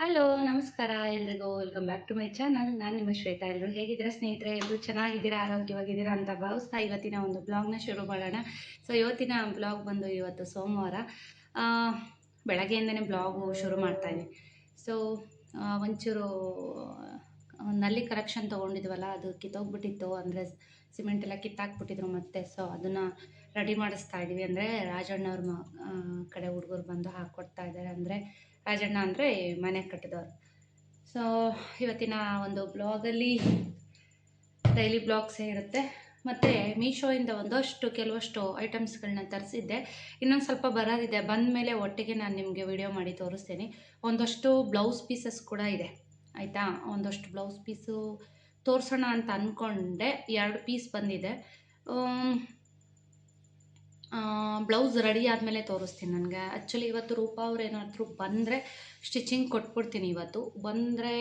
Hello ನಮಸ್ಕಾರ ಎಲ್ರಿಗೂ. Welcome back to my channel ನಾನು ನಿಮ್ಮ ಶ್ವೇತಾ ಎಲ್ಲರೂ ಹೇಗಿದ್ದೀರಾ ಸ್ನೇಹಿತರೆ? ಎಲ್ಲರೂ ಚೆನ್ನಾಗಿದ್ದೀರಾ? ಆರೋಗ್ಯವಾಗಿದ್ದೀರಾ ಅಂತ ಭಾವಿಸ್ತಾ ಇವತ್ತಿನ ಒಂದು ಬ್ಲಾಗ್ನ ಶುರು ಮಾಡೋಣ. ಸೊ ಇವತ್ತಿನ ಬ್ಲಾಗ್ ಬಂದು ಇವತ್ತು ಸೋಮವಾರ. ಬೆಳಗ್ಗೆಯಿಂದನೇ ಬ್ಲಾಗು ಶುರು ಮಾಡ್ತಾ ಇದ್ದೀನಿ. ಸೊ ಒಂಚೂರು ನಲ್ಲಿ ಕರೆಕ್ಷನ್ ತೊಗೊಂಡಿದ್ವಲ್ಲ, ಅದು ಕಿತ್ತೋಗ್ಬಿಟ್ಟಿತ್ತು. ಅಂದರೆ ಸಿಮೆಂಟ್ ಎಲ್ಲ ಕಿತ್ತಾಕ್ಬಿಟ್ಟಿದ್ರು ಮತ್ತೆ. ಸೊ ಅದನ್ನು ರೆಡಿ ಮಾಡಿಸ್ತಾ ಇದ್ದೀವಿ. ಅಂದರೆ ರಾಜಣ್ಣವ್ರ ಮ ಕಡೆ ಹುಡುಗರು ಬಂದು ಹಾಕ್ಕೊಡ್ತಾ ಇದ್ದಾರೆ. ಅಂದರೆ ರಾಜಣ್ಣ ಅಂದರೆ ಮನೆ ಕಟ್ಟಿದವರು. ಸೊ ಇವತ್ತಿನ ಒಂದು ಬ್ಲಾಗಲ್ಲಿ ಡೈಲಿ ಬ್ಲಾಗ್ಸೇ ಇರುತ್ತೆ. ಮತ್ತು ಮೀಶೋಯಿಂದ ಒಂದಷ್ಟು ಕೆಲವಷ್ಟು ಐಟಮ್ಸ್ಗಳನ್ನ ತರಿಸಿದ್ದೆ. ಇನ್ನೊಂದು ಸ್ವಲ್ಪ ಬರೋದಿದೆ. ಬಂದ ಮೇಲೆ ಒಟ್ಟಿಗೆ ನಾನು ನಿಮಗೆ ವಿಡಿಯೋ ಮಾಡಿ ತೋರಿಸ್ತೀನಿ. ಒಂದಷ್ಟು ಬ್ಲೌಸ್ ಪೀಸಸ್ ಕೂಡ ಇದೆ. ಆಯಿತಾ? ಒಂದಷ್ಟು ಬ್ಲೌಸ್ ಪೀಸು ತೋರಿಸೋಣ ಅಂತ ಅಂದ್ಕೊಂಡೆ ಎರಡು ಪೀಸ್ ಬಂದಿದೆ. ಬ್ಲೌಸ್ ರೆಡಿ ಆದಮೇಲೆ ತೋರಿಸ್ತೀನಿ ನನಗೆ. ಆ್ಯಕ್ಚುಲಿ ಇವತ್ತು ರೂಪಾ ಅವ್ರು ಏನಾದರೂ ಬಂದರೆ ಸ್ಟಿಚಿಂಗ್ ಕೊಟ್ಬಿಡ್ತೀನಿ ಇವತ್ತು. ಬಂದರೆ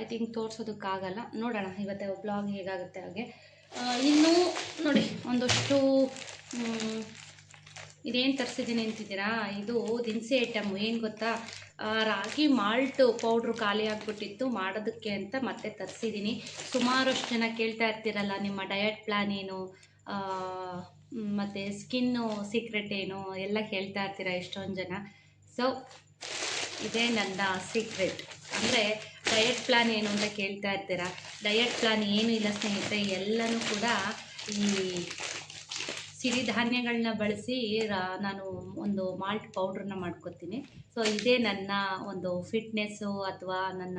ಐ ಥಿಂಕ್ ತೋರಿಸೋದಕ್ಕಾಗಲ್ಲ. ನೋಡೋಣ ಇವತ್ತೆ ಬ್ಲಾಗ್ ಹೇಗಾಗುತ್ತೆ ಹಾಗೆ. ಇನ್ನೂ ನೋಡಿ, ಒಂದಷ್ಟು ಇದೇನು ತರಿಸಿದ್ದೀನಿ ಅಂತಿದ್ದೀರಾ? ಇದು ದಿನಸಿ ಐಟಮು ಏನು ಗೊತ್ತಾ? ರಾಗಿ ಮಾಲ್ಟ್ ಪೌಡ್ರು ಖಾಲಿ ಆಗಿಬಿಟ್ಟಿತ್ತು. ಮಾಡೋದಕ್ಕೆ ಅಂತ ಮತ್ತೆ ತರಿಸಿದ್ದೀನಿ. ಸುಮಾರಷ್ಟು ಜನ ಕೇಳ್ತಾ ಇರ್ತೀರಲ್ಲ, ನಿಮ್ಮ ಡಯಟ್ ಪ್ಲ್ಯಾನ್ ಏನು? ಮತ್ತು ಸ್ಕಿನ್ನು ಸೀಕ್ರೆಟ್ ಏನು ಎಲ್ಲ ಹೇಳ್ತಾ ಇರ್ತೀರ ಎಷ್ಟೊಂದು ಜನ? ಸೊ ಇದೇ ನನ್ನ ಸೀಕ್ರೆಟ್ ಅಂದರೆ ಡಯಟ್ ಪ್ಲ್ಯಾನ್ ಏನು ಅಂತ ಕೇಳ್ತಾ ಇರ್ತೀರ? ಡಯಟ್ ಪ್ಲ್ಯಾನ್ ಏನು ಇಲ್ಲ ಸ್ನೇಹಿತರೆ, ಎಲ್ಲನೂ ಕೂಡ ಈ ಸಿರಿಧಾನ್ಯಗಳನ್ನ ಬಳಸಿ ನಾನು ಒಂದು ಮಾಲ್ಟ್ ಪೌಡ್ರನ್ನ ಮಾಡ್ಕೊತೀನಿ. ಸೊ ಇದೇ ನನ್ನ ಒಂದು ಫಿಟ್ನೆಸ್ಸು ಅಥವಾ ನನ್ನ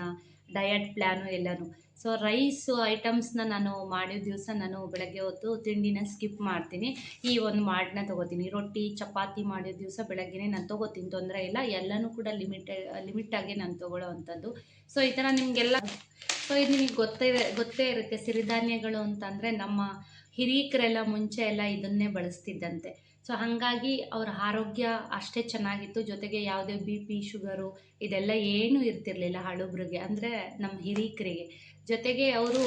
ಡಯಟ್ ಪ್ಲ್ಯಾನು ಎಲ್ಲನೂ. ಸೊ ರೈಸ್ ಐಟಮ್ಸ್ನ ನಾನು ಮಾಡಿದ ದಿವಸ ನಾನು ಬೆಳಗ್ಗೆ ಹೊತ್ತು ತಿಂಡಿನ ಸ್ಕಿಪ್ ಮಾಡ್ತೀನಿ. ಈ ಒಂದು ಮಾಡನ್ನ ತೊಗೋತೀನಿ. ರೊಟ್ಟಿ, ಚಪಾತಿ ಮಾಡಿದ ದಿವಸ ಬೆಳಗ್ಗೆನೇ ನಾನು ತೊಗೋತೀನಿ. ತೊಂದರೆ ಇಲ್ಲ. ಎಲ್ಲನೂ ಕೂಡ ಲಿಮಿಟ್ ಲಿಮಿಟಾಗಿ ನಾನು ತೊಗೊಳ್ಳೋ ಅಂಥದ್ದು ಸೊ ಈ ಥರ ನಿಮಗೆಲ್ಲ ಸೊ ಇದು ನಿಮಗೆ ಗೊತ್ತೇ ಗೊತ್ತೇ ಇರುತ್ತೆ. ಸಿರಿಧಾನ್ಯಗಳು ಅಂತಂದರೆ ನಮ್ಮ ಹಿರೀಕರೆಲ್ಲ ಮುಂಚೆ ಎಲ್ಲ ಇದನ್ನೇ ಬಳಸ್ತಿದ್ದಂತೆ. ಸೊ ಹಾಗಾಗಿ ಅವರ ಆರೋಗ್ಯ ಅಷ್ಟೇ ಚೆನ್ನಾಗಿತ್ತು. ಜೊತೆಗೆ ಯಾವುದೇ ಬಿ ಪಿ ಶುಗರು ಇದೆಲ್ಲ ಏನೂ ಇರ್ತಿರ್ಲಿಲ್ಲ ಹಳುಬ್ರಿಗೆ. ಅಂದರೆ ನಮ್ಮ ಹಿರೀಕರಿಗೆ ಜೊತೆಗೆ ಅವರು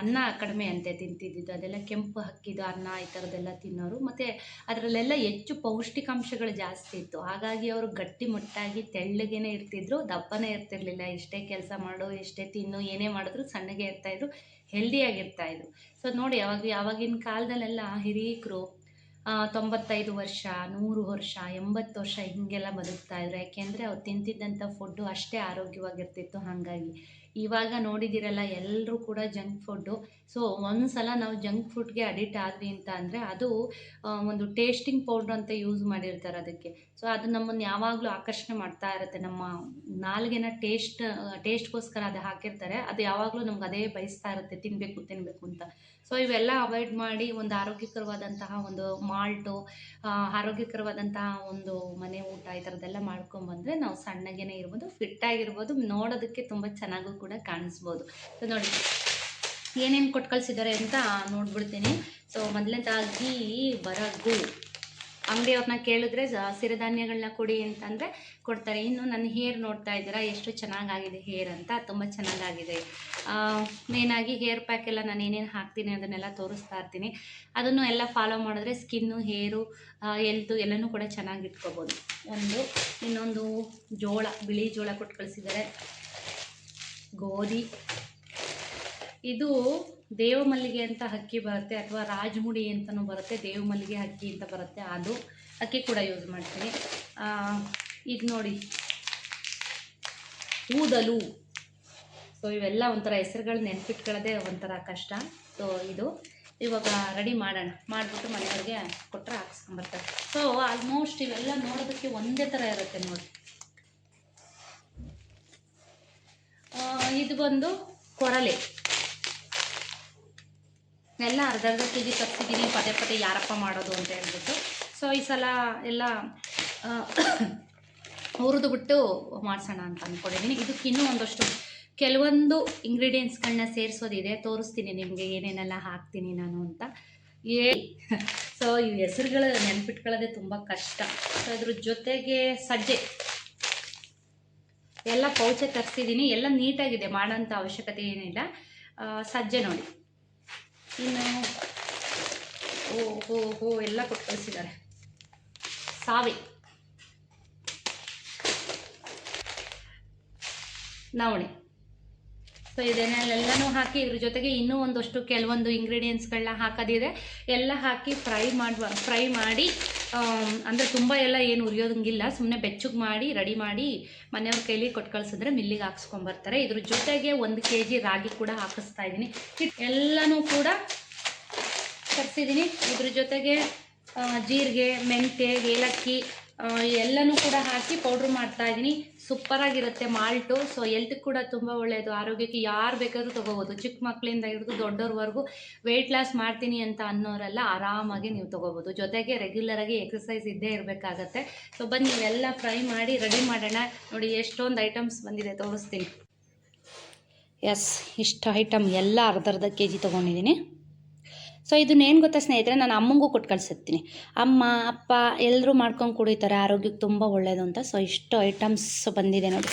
ಅನ್ನ ಕಡಿಮೆ ಅಂತೆ ತಿಂತಿದ್ದಿದ್ದು. ಅದೆಲ್ಲ ಕೆಂಪು ಹಕ್ಕಿದ ಅನ್ನ ಈ ಥರದ್ದೆಲ್ಲ ತಿನ್ನೋರು. ಮತ್ತು ಅದರಲ್ಲೆಲ್ಲ ಹೆಚ್ಚು ಪೌಷ್ಟಿಕಾಂಶಗಳು ಜಾಸ್ತಿ ಇತ್ತು. ಹಾಗಾಗಿ ಅವರು ಗಟ್ಟಿ ಮುಟ್ಟಾಗಿ ತೆಳ್ಳಗೇನೆ ಇರ್ತಿದ್ರು. ದಪ್ಪನೇ ಇರ್ತಿರ್ಲಿಲ್ಲ. ಎಷ್ಟೇ ಕೆಲಸ ಮಾಡು, ಎಷ್ಟೇ ತಿನ್ನು, ಏನೇ ಮಾಡಿದ್ರು ಸಣ್ಣಗೆ ಇರ್ತಾಯಿದ್ರು ಹೆಲ್ದಿಯಾಗಿರ್ತಾಯಿದ್ರು ಸೊ ನೋಡಿ ಯಾವಾಗ ಯಾವಾಗಿನ ಕಾಲದಲ್ಲೆಲ್ಲ ಹಿರೀಕರು ತೊಂಬತ್ತೈದು ವರ್ಷ, ನೂರು ವರ್ಷ, ಎಂಬತ್ತು ವರ್ಷ ಹೀಗೆಲ್ಲ ಬದುಕ್ತಾ ಇದ್ರು. ಯಾಕೆಂದರೆ ಅವ್ರು ತಿಂತಿದ್ದಂಥ ಫುಡ್ಡು ಅಷ್ಟೇ ಆರೋಗ್ಯವಾಗಿರ್ತಿತ್ತು. ಹಾಗಾಗಿ ಇವಾಗ ನೋಡಿದಿರಲ್ಲ ಎಲ್ಲರೂ ಕೂಡ ಜಂಕ್ ಫುಡ್ಡು ಸೊ ಒಂದು ಸಲ ನಾವು ಜಂಕ್ ಫುಡ್ಗೆ ಅಡಿಟ್ ಆದ್ವಿ ಅಂತ ಅಂದರೆ ಅದು ಒಂದು ಟೇಸ್ಟಿಂಗ್ ಪೌಡ್ರ್ ಅಂತ ಯೂಸ್ ಮಾಡಿರ್ತಾರೆ ಅದಕ್ಕೆ. ಸೊ ಅದು ನಮ್ಮನ್ನು ಯಾವಾಗಲೂ ಆಕರ್ಷಣೆ ಮಾಡ್ತಾ ಇರುತ್ತೆ. ನಮ್ಮ ನಾಲ್ಗೆನ ಟೇಸ್ಟ್, ಟೇಸ್ಟ್ಗೋಸ್ಕರ ಅದು ಹಾಕಿರ್ತಾರೆ. ಅದು ಯಾವಾಗಲೂ ನಮ್ಗೆ ಅದೇ ಬಯಸ್ತಾ ಇರುತ್ತೆ ತಿನ್ನಬೇಕು ತಿನ್ನಬೇಕು ಅಂತ. ಸೊ ಇವೆಲ್ಲ ಅವಾಯ್ಡ್ ಮಾಡಿ ಒಂದು ಆರೋಗ್ಯಕರವಾದಂತಹ ಒಂದು ಮಾಲ್ಟು ಆರೋಗ್ಯಕರವಾದಂತಹ ಒಂದು ಮನೆ ಊಟ ಈ ಥರದ್ದೆಲ್ಲ ಮಾಡ್ಕೊಂಬಂದರೆ ನಾವು ಸಣ್ಣಗೇನೆ ಇರ್ಬೋದು ಫಿಟ್ ಆಗಿರ್ಬೋದು ನೋಡೋದಕ್ಕೆ ತುಂಬ ಚೆನ್ನಾಗೂ ಕೂಡ ಕಾಣಿಸ್ಬೋದು. ಸೊ ನೋಡಿ. ಏನೇನು ಕೊಟ್ಟು ಕಳಿಸಿದ್ದಾರೆ ಅಂತ ನೋಡ್ಬಿಡ್ತೀನಿ. ಸೊ ಮೊದಲನೇದಾಗಿ ಬರಗು ಅಂಗಡಿಯವ್ರನ್ನ ಕೇಳಿದ್ರೆ ಸಿರಿಧಾನ್ಯಗಳನ್ನ ಕೊಡಿ ಅಂತಂದರೆ ಕೊಡ್ತಾರೆ. ಇನ್ನು ನನ್ನ ಹೇರ್ ನೋಡ್ತಾ ಇದ್ದೀರಾ? ಎಷ್ಟು ಚೆನ್ನಾಗಾಗಿದೆ ಹೇರ್ ಅಂತ. ತುಂಬ ಚೆನ್ನಾಗಾಗಿದೆ. ಮೇನಾಗಿ ಹೇರ್ ಪ್ಯಾಕ್ ಎಲ್ಲ ನಾನು ಏನೇನು ಹಾಕ್ತೀನಿ ಅದನ್ನೆಲ್ಲ ತೋರಿಸ್ತಾ ಇರ್ತೀನಿ. ಅದನ್ನು ಎಲ್ಲ ಫಾಲೋ ಮಾಡಿದ್ರೆ ಸ್ಕಿನ್ನು, ಹೇರು ಎಲ್ತು ಎಲ್ಲನೂ ಕೂಡ ಚೆನ್ನಾಗಿ ಇಟ್ಕೋಬೋದು. ಒಂದು, ಇನ್ನೊಂದು ಜೋಳ, ಬಿಳಿ ಜೋಳ ಕೊಟ್ಟು ಕಳಿಸಿದ್ದಾರೆ ಗೋಧಿ. ಇದು ದೇವಮಲ್ಲಿಗೆ ಅಂತ ಹಕ್ಕಿ ಬರುತ್ತೆ ಅಥವಾ ರಾಜಮುಡಿ ಅಂತಲೂ ಬರುತ್ತೆ, ದೇವಮಲ್ಲಿಗೆ ಹಕ್ಕಿ ಅಂತ ಬರುತ್ತೆ, ಅದು ಅಕ್ಕಿ ಕೂಡ ಯೂಸ್ ಮಾಡ್ತೀನಿ. ಇದು ನೋಡಿ. ಊದಲು. ಸೊ ಇವೆಲ್ಲ ಒಂಥರ ಹೆಸರುಗಳು ನೆನ್ಪಿಟ್ಕೊಳ್ಳೋದೇ ಒಂಥರ ಕಷ್ಟ. ಸೊ ಇದು ಇವಾಗ ರೆಡಿ ಮಾಡೋಣ. ಮಾಡಿಬಿಟ್ಟು ಮನೆಯವ್ರಿಗೆ ಕೊಟ್ಟರೆ ಹಾಕ್ಸ್ಕೊಂಬರ್ತಾರೆ ಸೊ ಆಲ್ಮೋಸ್ಟ್ ಇವೆಲ್ಲ ನೋಡೋದಕ್ಕೆ ಒಂದೇ ಥರ ಇರುತ್ತೆ ನೋಡಿ. ಇದು ಬಂದು ಕೊರಲೆ. ಎಲ್ಲ ಅರ್ಧ ಅರ್ಧ ಕೆ ಜಿ ತರಿಸಿದ್ದೀನಿ, ಪದೇ ಪದೇ ಯಾರಪ್ಪ ಮಾಡೋದು ಅಂತ ಹೇಳ್ಬಿಟ್ಟು. ಸೊ ಈ ಸಲ ಎಲ್ಲ ಹುರಿದು ಬಿಟ್ಟು ಮಾಡಿಸೋಣ ಅಂತ ಅಂದ್ಕೊಂಡಿದ್ದೀನಿ ಇದಕ್ಕೆ ಇನ್ನೂ ಒಂದಷ್ಟು ಕೆಲವೊಂದು ಇಂಗ್ರೀಡಿಯೆಂಟ್ಸ್ಗಳನ್ನ ಸೇರಿಸೋದಿದೆ. ತೋರಿಸ್ತೀನಿ ನಿಮಗೆ ಏನೇನೆಲ್ಲ ಹಾಕ್ತೀನಿ ನಾನು ಅಂತ. ಏ ಸೊ ಈ ಹೆಸರುಗಳು ನೆನ್ಪಿಟ್ಕೊಳ್ಳೋದೇ ತುಂಬ ಕಷ್ಟ. ಸೊ ಇದ್ರ ಜೊತೆಗೆ ಸಜ್ಜೆ. ಎಲ್ಲ ಪೌಚೆ ತರಿಸಿದ್ದೀನಿ. ಎಲ್ಲ ನೀಟಾಗಿದೆ, ಮಾಡೋಂಥ ಅವಶ್ಯಕತೆ ಏನಿಲ್ಲ. ಸಜ್ಜೆ ನೋಡಿ. ಇನ್ನು ಓ ಹೋ ಹೋ ಎಲ್ಲ ಕೊಟ್ಟು ಕಳಿಸಿದ್ದಾರೆ. ಸಾವಿ. ನವಣೆ. ಸೊ ಇದನ್ನೆಲ್ಲನೂ ಹಾಕಿ ಇದ್ರ ಜೊತೆಗೆ ಇನ್ನೂ ಒಂದಷ್ಟು ಕೆಲವೊಂದು ಇಂಗ್ರೀಡಿಯೆಂಟ್ಸ್ಗಳನ್ನ ಹಾಕೋದಿದೆ. ಎಲ್ಲ ಹಾಕಿ ಫ್ರೈ ಮಾಡುವ, ಫ್ರೈ ಮಾಡಿ ಅಂದರೆ ತುಂಬ ಎಲ್ಲ ಏನು ಉರಿಯೋದಂಗಿಲ್ಲ. ಸುಮ್ಮನೆ ಬೆಚ್ಚಗೆ ಮಾಡಿ, ರೆಡಿ ಮಾಡಿ ಮನೆಯವ್ರ ಕೈಲಿ ಕೊಟ್ಟು ಕಳ್ಸಿದ್ರೆ ಮಿಲ್ಲಿಗೆ ಹಾಕ್ಸ್ಕೊಂಬರ್ತಾರೆ. ಇದ್ರ ಜೊತೆಗೆ ಒಂದು ಕೆ ಜಿ ರಾಗಿ ಕೂಡ ಹಾಕಿಸ್ತಾ ಇದ್ದೀನಿ. ಎಲ್ಲನೂ ಕೂಡ ತರಿಸಿದ್ದೀನಿ. ಇದ್ರ ಜೊತೆಗೆ ಜೀರಿಗೆ ಮೆಂತೆ ಏಲಕ್ಕಿ ಎಲ್ಲನೂ ಕೂಡ ಹಾಕಿ ಪೌಡ್ರ್ ಮಾಡ್ತಾ ಇದ್ದೀನಿ. ಸೂಪರಾಗಿರುತ್ತೆ ಮಾಲ್ಟು ಸೊ ಹೆಲ್ತ್ ಕೂಡ ತುಂಬ ಒಳ್ಳೆಯದು ಆರೋಗ್ಯಕ್ಕೆ ಯಾರು ಬೇಕಾದರೂ ತೊಗೋಬೋದು. ಚಿಕ್ಕ ಮಕ್ಕಳಿಂದ ಹಿಡಿದು ದೊಡ್ಡವ್ರವರೆಗೂ ವೆಯ್ಟ್ ಲಾಸ್ ಮಾಡ್ತೀನಿ ಅಂತ ಅನ್ನೋರೆಲ್ಲ ಆರಾಮಾಗಿ ನೀವು ತೊಗೋಬೋದು. ಜೊತೆಗೆ ರೆಗ್ಯುಲರಾಗಿ ಎಕ್ಸಸೈಸ್ ಇದ್ದೇ ಇರಬೇಕಾಗತ್ತೆ. ಸೊ ಬನ್ನಿ, ನೀವೆಲ್ಲ ಫ್ರೈ ಮಾಡಿ ರೆಡಿ ಮಾಡೋಣ. ನೋಡಿ, ಎಷ್ಟೊಂದು ಐಟಮ್ಸ್ ಬಂದಿದೆ ತೋರಿಸ್ತೀನಿ. ಎಸ್ ಇಷ್ಟು ಐಟಮ್ ಎಲ್ಲ ಅರ್ಧ ಅರ್ಧ ಕೆ ಜಿ ತೊಗೊಂಡಿದ್ದೀನಿ. ಸೊ ಇದನ್ನೇನು ಗೊತ್ತಾ ಸ್ನೇಹಿತರೆ, ನಾನು ಅಮ್ಮಂಗೂ ಕೊಟ್ಟು ಕಳ್ಸಿರ್ತೀನಿ. ಅಮ್ಮ, ಅಪ್ಪ ಎಲ್ಲರೂ ಮಾಡ್ಕೊಂಡು ಕುಡಿತಾರೆ, ಆರೋಗ್ಯಕ್ಕೆ ತುಂಬ ಒಳ್ಳೆಯದು ಅಂತ. ಸೊ ಇಷ್ಟು ಐಟಮ್ಸ್ ಬಂದಿದೆ ನೋಡಿ.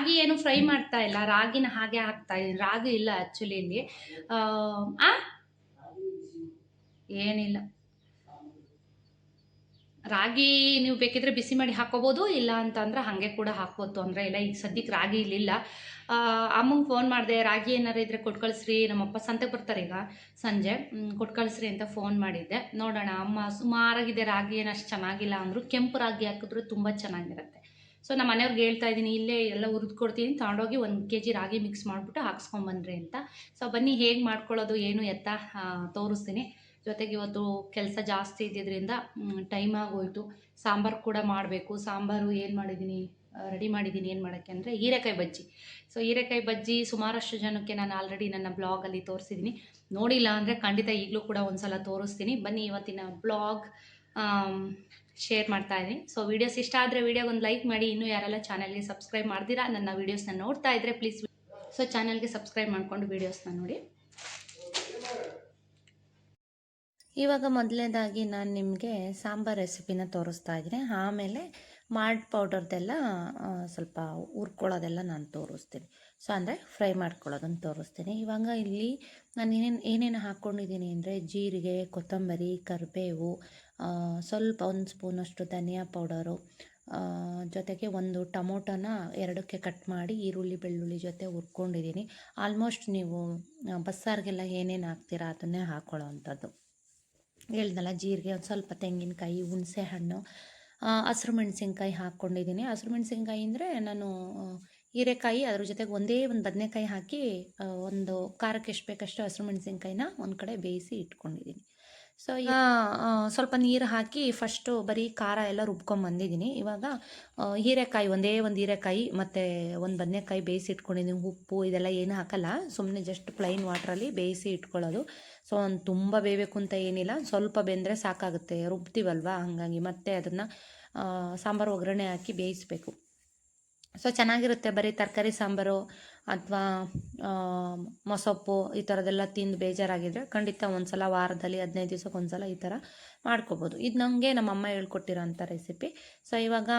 ರಾಗಿ ಏನು ಫ್ರೈ ಮಾಡ್ತಾ ಇಲ್ಲ. ರಾಗಿನ ಹಾಗೆ ಹಾಕ್ತಾ ಇದ್ದೀನಿ ರಾಗಿ ಇಲ್ಲ ಆ್ಯಕ್ಚುಲಿ ಇಲ್ಲಿ. ಆ? ಏನಿಲ್ಲ. ರಾಗಿ ನೀವು ಬೇಕಿದ್ರೆ ಬಿಸಿ ಮಾಡಿ ಹಾಕೋಬೋದು, ಇಲ್ಲ ಅಂತ ಅಂದ್ರೆ ಹಾಗೆ ಕೂಡ ಹಾಕ್ಬೋದು ತೊಂದರೆ ಇಲ್ಲ. ಈಗ ಸದ್ಯಕ್ಕೆ ರಾಗಿ ಇಲ್ಲಿಲ್ಲ ಅಮ್ಮಂಗೆ ಫೋನ್ ಮಾಡಿದೆ, ರಾಗಿ ಏನಾರು ಇದ್ರೆ ಕೊಟ್ಟು ನಮ್ಮಪ್ಪ ಸಂತೆಗೆ ಬರ್ತಾರೆ ಈಗ ಸಂಜೆ. ಕೊಟ್ಟು ಅಂತ ಫೋನ್ ಮಾಡಿದ್ದೆ. ನೋಡೋಣ, ಅಮ್ಮ ಸುಮಾರಾಗಿದೆ, ರಾಗಿ ಏನು ಅಷ್ಟು ಚೆನ್ನಾಗಿಲ್ಲ ಅಂದರು ಕೆಂಪು ರಾಗಿ ಹಾಕಿದ್ರೆ ತುಂಬ ಚೆನ್ನಾಗಿರುತ್ತೆ. ಸೊ ನಮ್ಮ ಮನೆಯವ್ರಿಗೆ ಹೇಳ್ತಾ ಇದ್ದೀನಿ, ಇಲ್ಲೇ ಎಲ್ಲ ಹುರಿದು ಕೊಡ್ತೀನಿ, ತಗೊಂಡೋಗಿ ಒಂದು ಕೆ ಜಿ ರಾಗಿ ಮಿಕ್ಸ್ ಮಾಡಿಬಿಟ್ಟು ಹಾಕ್ಸ್ಕೊಂಬನ್ರಿ ಅಂತ. ಸೊ ಬನ್ನಿ, ಹೇಗೆ ಮಾಡ್ಕೊಳ್ಳೋದು, ಏನು ಎತ್ತ ತೋರಿಸ್ತೀನಿ. ಜೊತೆಗೆ ಇವತ್ತು ಕೆಲಸ ಜಾಸ್ತಿ ಇದ್ದಿದ್ದರಿಂದ ಟೈಮ್ ಆಗೋಯ್ತು. ಸಾಂಬಾರು ಕೂಡ ಮಾಡಬೇಕು. ಸಾಂಬಾರು ಏನು ಮಾಡಿದ್ದೀನಿ ರೆಡಿ ಮಾಡಿದ್ದೀನಿ, ಏನು ಮಾಡೋಕ್ಕೆ ಅಂದರೆ ಹೀರೆಕಾಯಿ ಬಜ್ಜಿ. ಸೊ ಹೀರೆಕಾಯಿ ಬಜ್ಜಿ ಸುಮಾರಷ್ಟು ಜನಕ್ಕೆ ನಾನು ಆಲ್ರೆಡಿ ನನ್ನ ಬ್ಲಾಗಲ್ಲಿ ತೋರಿಸಿದ್ದೀನಿ. ನೋಡಿಲ್ಲ ಅಂದರೆ ಖಂಡಿತ ಈಗಲೂ ಕೂಡ ಒಂದು ಸಲ ತೋರಿಸ್ತೀನಿ. ಬನ್ನಿ ಇವತ್ತಿನ ಬ್ಲಾಗ್ ಶೇರ್ ಮಾಡ್ತಾ ಇದ್ದೀನಿ. ಸೊ ವೀಡಿಯೋಸ್ ಇಷ್ಟ ಆದರೆ ವೀಡಿಯೋಗೆ ಒಂದು ಲೈಕ್ ಮಾಡಿ. ಇನ್ನೂ ಯಾರೆಲ್ಲ ಚಾನಲ್ಗೆ ಸಬ್ಸ್ಕ್ರೈಬ್ ಮಾಡ್ದಿರಾ ನನ್ನ ವೀಡಿಯೋಸ್ನ ನೋಡ್ತಾ ಇದ್ದರೆ ಪ್ಲೀಸ್ ಸೊ ಚಾನಲ್ಗೆ ಸಬ್ಸ್ಕ್ರೈಬ್ ಮಾಡಿಕೊಂಡು ವೀಡಿಯೋಸ್ನ ನೋಡಿ. ಇವಾಗ ಮೊದಲನೇದಾಗಿ ನಾನು ನಿಮಗೆ ಸಾಂಬಾರ್ ರೆಸಿಪಿನ ತೋರಿಸ್ತಾ ಇದ್ದೀನಿ. ಆಮೇಲೆ ಮಾಲ್ಟ್ ಪೌಡರ್ದೆಲ್ಲ ಸ್ವಲ್ಪ ಹುರ್ಕೊಳ್ಳೋದೆಲ್ಲ ನಾನು ತೋರಿಸ್ತೀನಿ. ಸೊ ಅಂದರೆ ಫ್ರೈ ಮಾಡ್ಕೊಳ್ಳೋದನ್ನು ತೋರಿಸ್ತೀನಿ. ಇವಾಗ ಇಲ್ಲಿ ನಾನು ಏನೇನು ಏನೇನು ಹಾಕ್ಕೊಂಡಿದ್ದೀನಿ ಅಂದರೆ ಜೀರಿಗೆ, ಕೊತ್ತಂಬರಿ, ಕರಿಬೇವು ಸ್ವಲ್ಪ ಒಂದು ಸ್ಪೂನಷ್ಟು ಧನಿಯಾ ಪೌಡರು ಜೊತೆಗೆ ಒಂದು ಟೊಮೊಟೊನ ಎರಡಕ್ಕೆ ಕಟ್ ಮಾಡಿ ಈರುಳ್ಳಿ ಬೆಳ್ಳುಳ್ಳಿ ಜೊತೆ ಹುರ್ಕೊಂಡಿದ್ದೀನಿ. ಆಲ್ಮೋಸ್ಟ್ ನೀವು ಬಸ್ಸಾರಿಗೆಲ್ಲ ಏನೇನು ಹಾಕ್ತೀರಾ ಅದನ್ನೇ ಹಾಕ್ಕೊಳ್ಳೋ ಅಂಥದ್ದು ಹೇಳ್ದಲ್ಲ ಜೀರಿಗೆ ಒಂದು ಸ್ವಲ್ಪ ತೆಂಗಿನಕಾಯಿ ಹುಣಸೆ ಹಣ್ಣು ಹಸಿರು ಮೆಣಸಿನ್ಕಾಯಿ ಹಾಕ್ಕೊಂಡಿದ್ದೀನಿ. ಹಸಿರು ಮೆಣಸಿನ್ಕಾಯಿ ಅಂದರೆ ನಾನು ಹೀರೆಕಾಯಿ ಅದ್ರ ಜೊತೆಗೆ ಒಂದೇ ಒಂದು ಬದನೆಕಾಯಿ ಹಾಕಿ ಒಂದು ಖಾರಕ್ಕೆ ಎಷ್ಟು ಬೇಕಷ್ಟು ಹಸಿರು ಮೆಣಸಿನ್ಕಾಯಿನ ಒಂದು ಕಡೆ ಬೇಯಿಸಿ ಇಟ್ಕೊಂಡಿದ್ದೀನಿ ಸೊ ಈಗ ಸ್ವಲ್ಪ ನೀರು ಹಾಕಿ ಫಸ್ಟು ಬರೀ ಖಾರ ಎಲ್ಲ ರುಬ್ಕೊಂಬಂದಿದ್ದೀನಿ ಇವಾಗ ಹೀರೆಕಾಯಿ ಒಂದೇ ಒಂದು ಹೀರೆಕಾಯಿ ಮತ್ತು ಒಂದು ಬದನೆಕಾಯಿ ಬೇಯಿಸಿ ಇಟ್ಕೊಂಡಿದ್ದೀನಿ ಉಪ್ಪು ಇದೆಲ್ಲ ಏನು ಹಾಕಲ್ಲ ಸುಮ್ಮನೆ ಜಸ್ಟ್ ಪ್ಲೈನ್ ವಾಟ್ರಲ್ಲಿ ಬೇಯಿಸಿ ಇಟ್ಕೊಳ್ಳೋದು. ಸೊ ಒಂದು ತುಂಬ ಬೇಯಬೇಕು ಅಂತ ಏನಿಲ್ಲ. ಸ್ವಲ್ಪ ಬೆಂದರೆ ಸಾಕಾಗುತ್ತೆ. ರುಬ್ತೀವಲ್ವಾ? ಹಾಗಾಗಿ ಮತ್ತೆ ಅದನ್ನು ಸಾಂಬಾರು ಒಗ್ಗರಣೆ ಹಾಕಿ ಬೇಯಿಸಬೇಕು. ಸೊ ಚೆನ್ನಾಗಿರುತ್ತೆ ಬರೀ ತರಕಾರಿ ಸಾಂಬಾರು ಅಥವಾ ಮೊಸೊಪ್ಪು ಈ ಥರದ್ದೆಲ್ಲ ತಿಂದು ಬೇಜಾರಾಗಿದ್ರೆ ಖಂಡಿತ ಒಂದು ಸಲ ವಾರದಲ್ಲಿ ಹದಿನೈದು ದಿವ್ಸಕ್ಕೆ ಒಂದು ಸಲ ಈ ಥರ ಮಾಡ್ಕೋಬೋದು. ಇದು ನನಗೆ ನಮ್ಮಮ್ಮ ಹೇಳ್ಕೊಟ್ಟಿರೋಂಥ ರೆಸಿಪಿ. ಸೊ ಇವಾಗ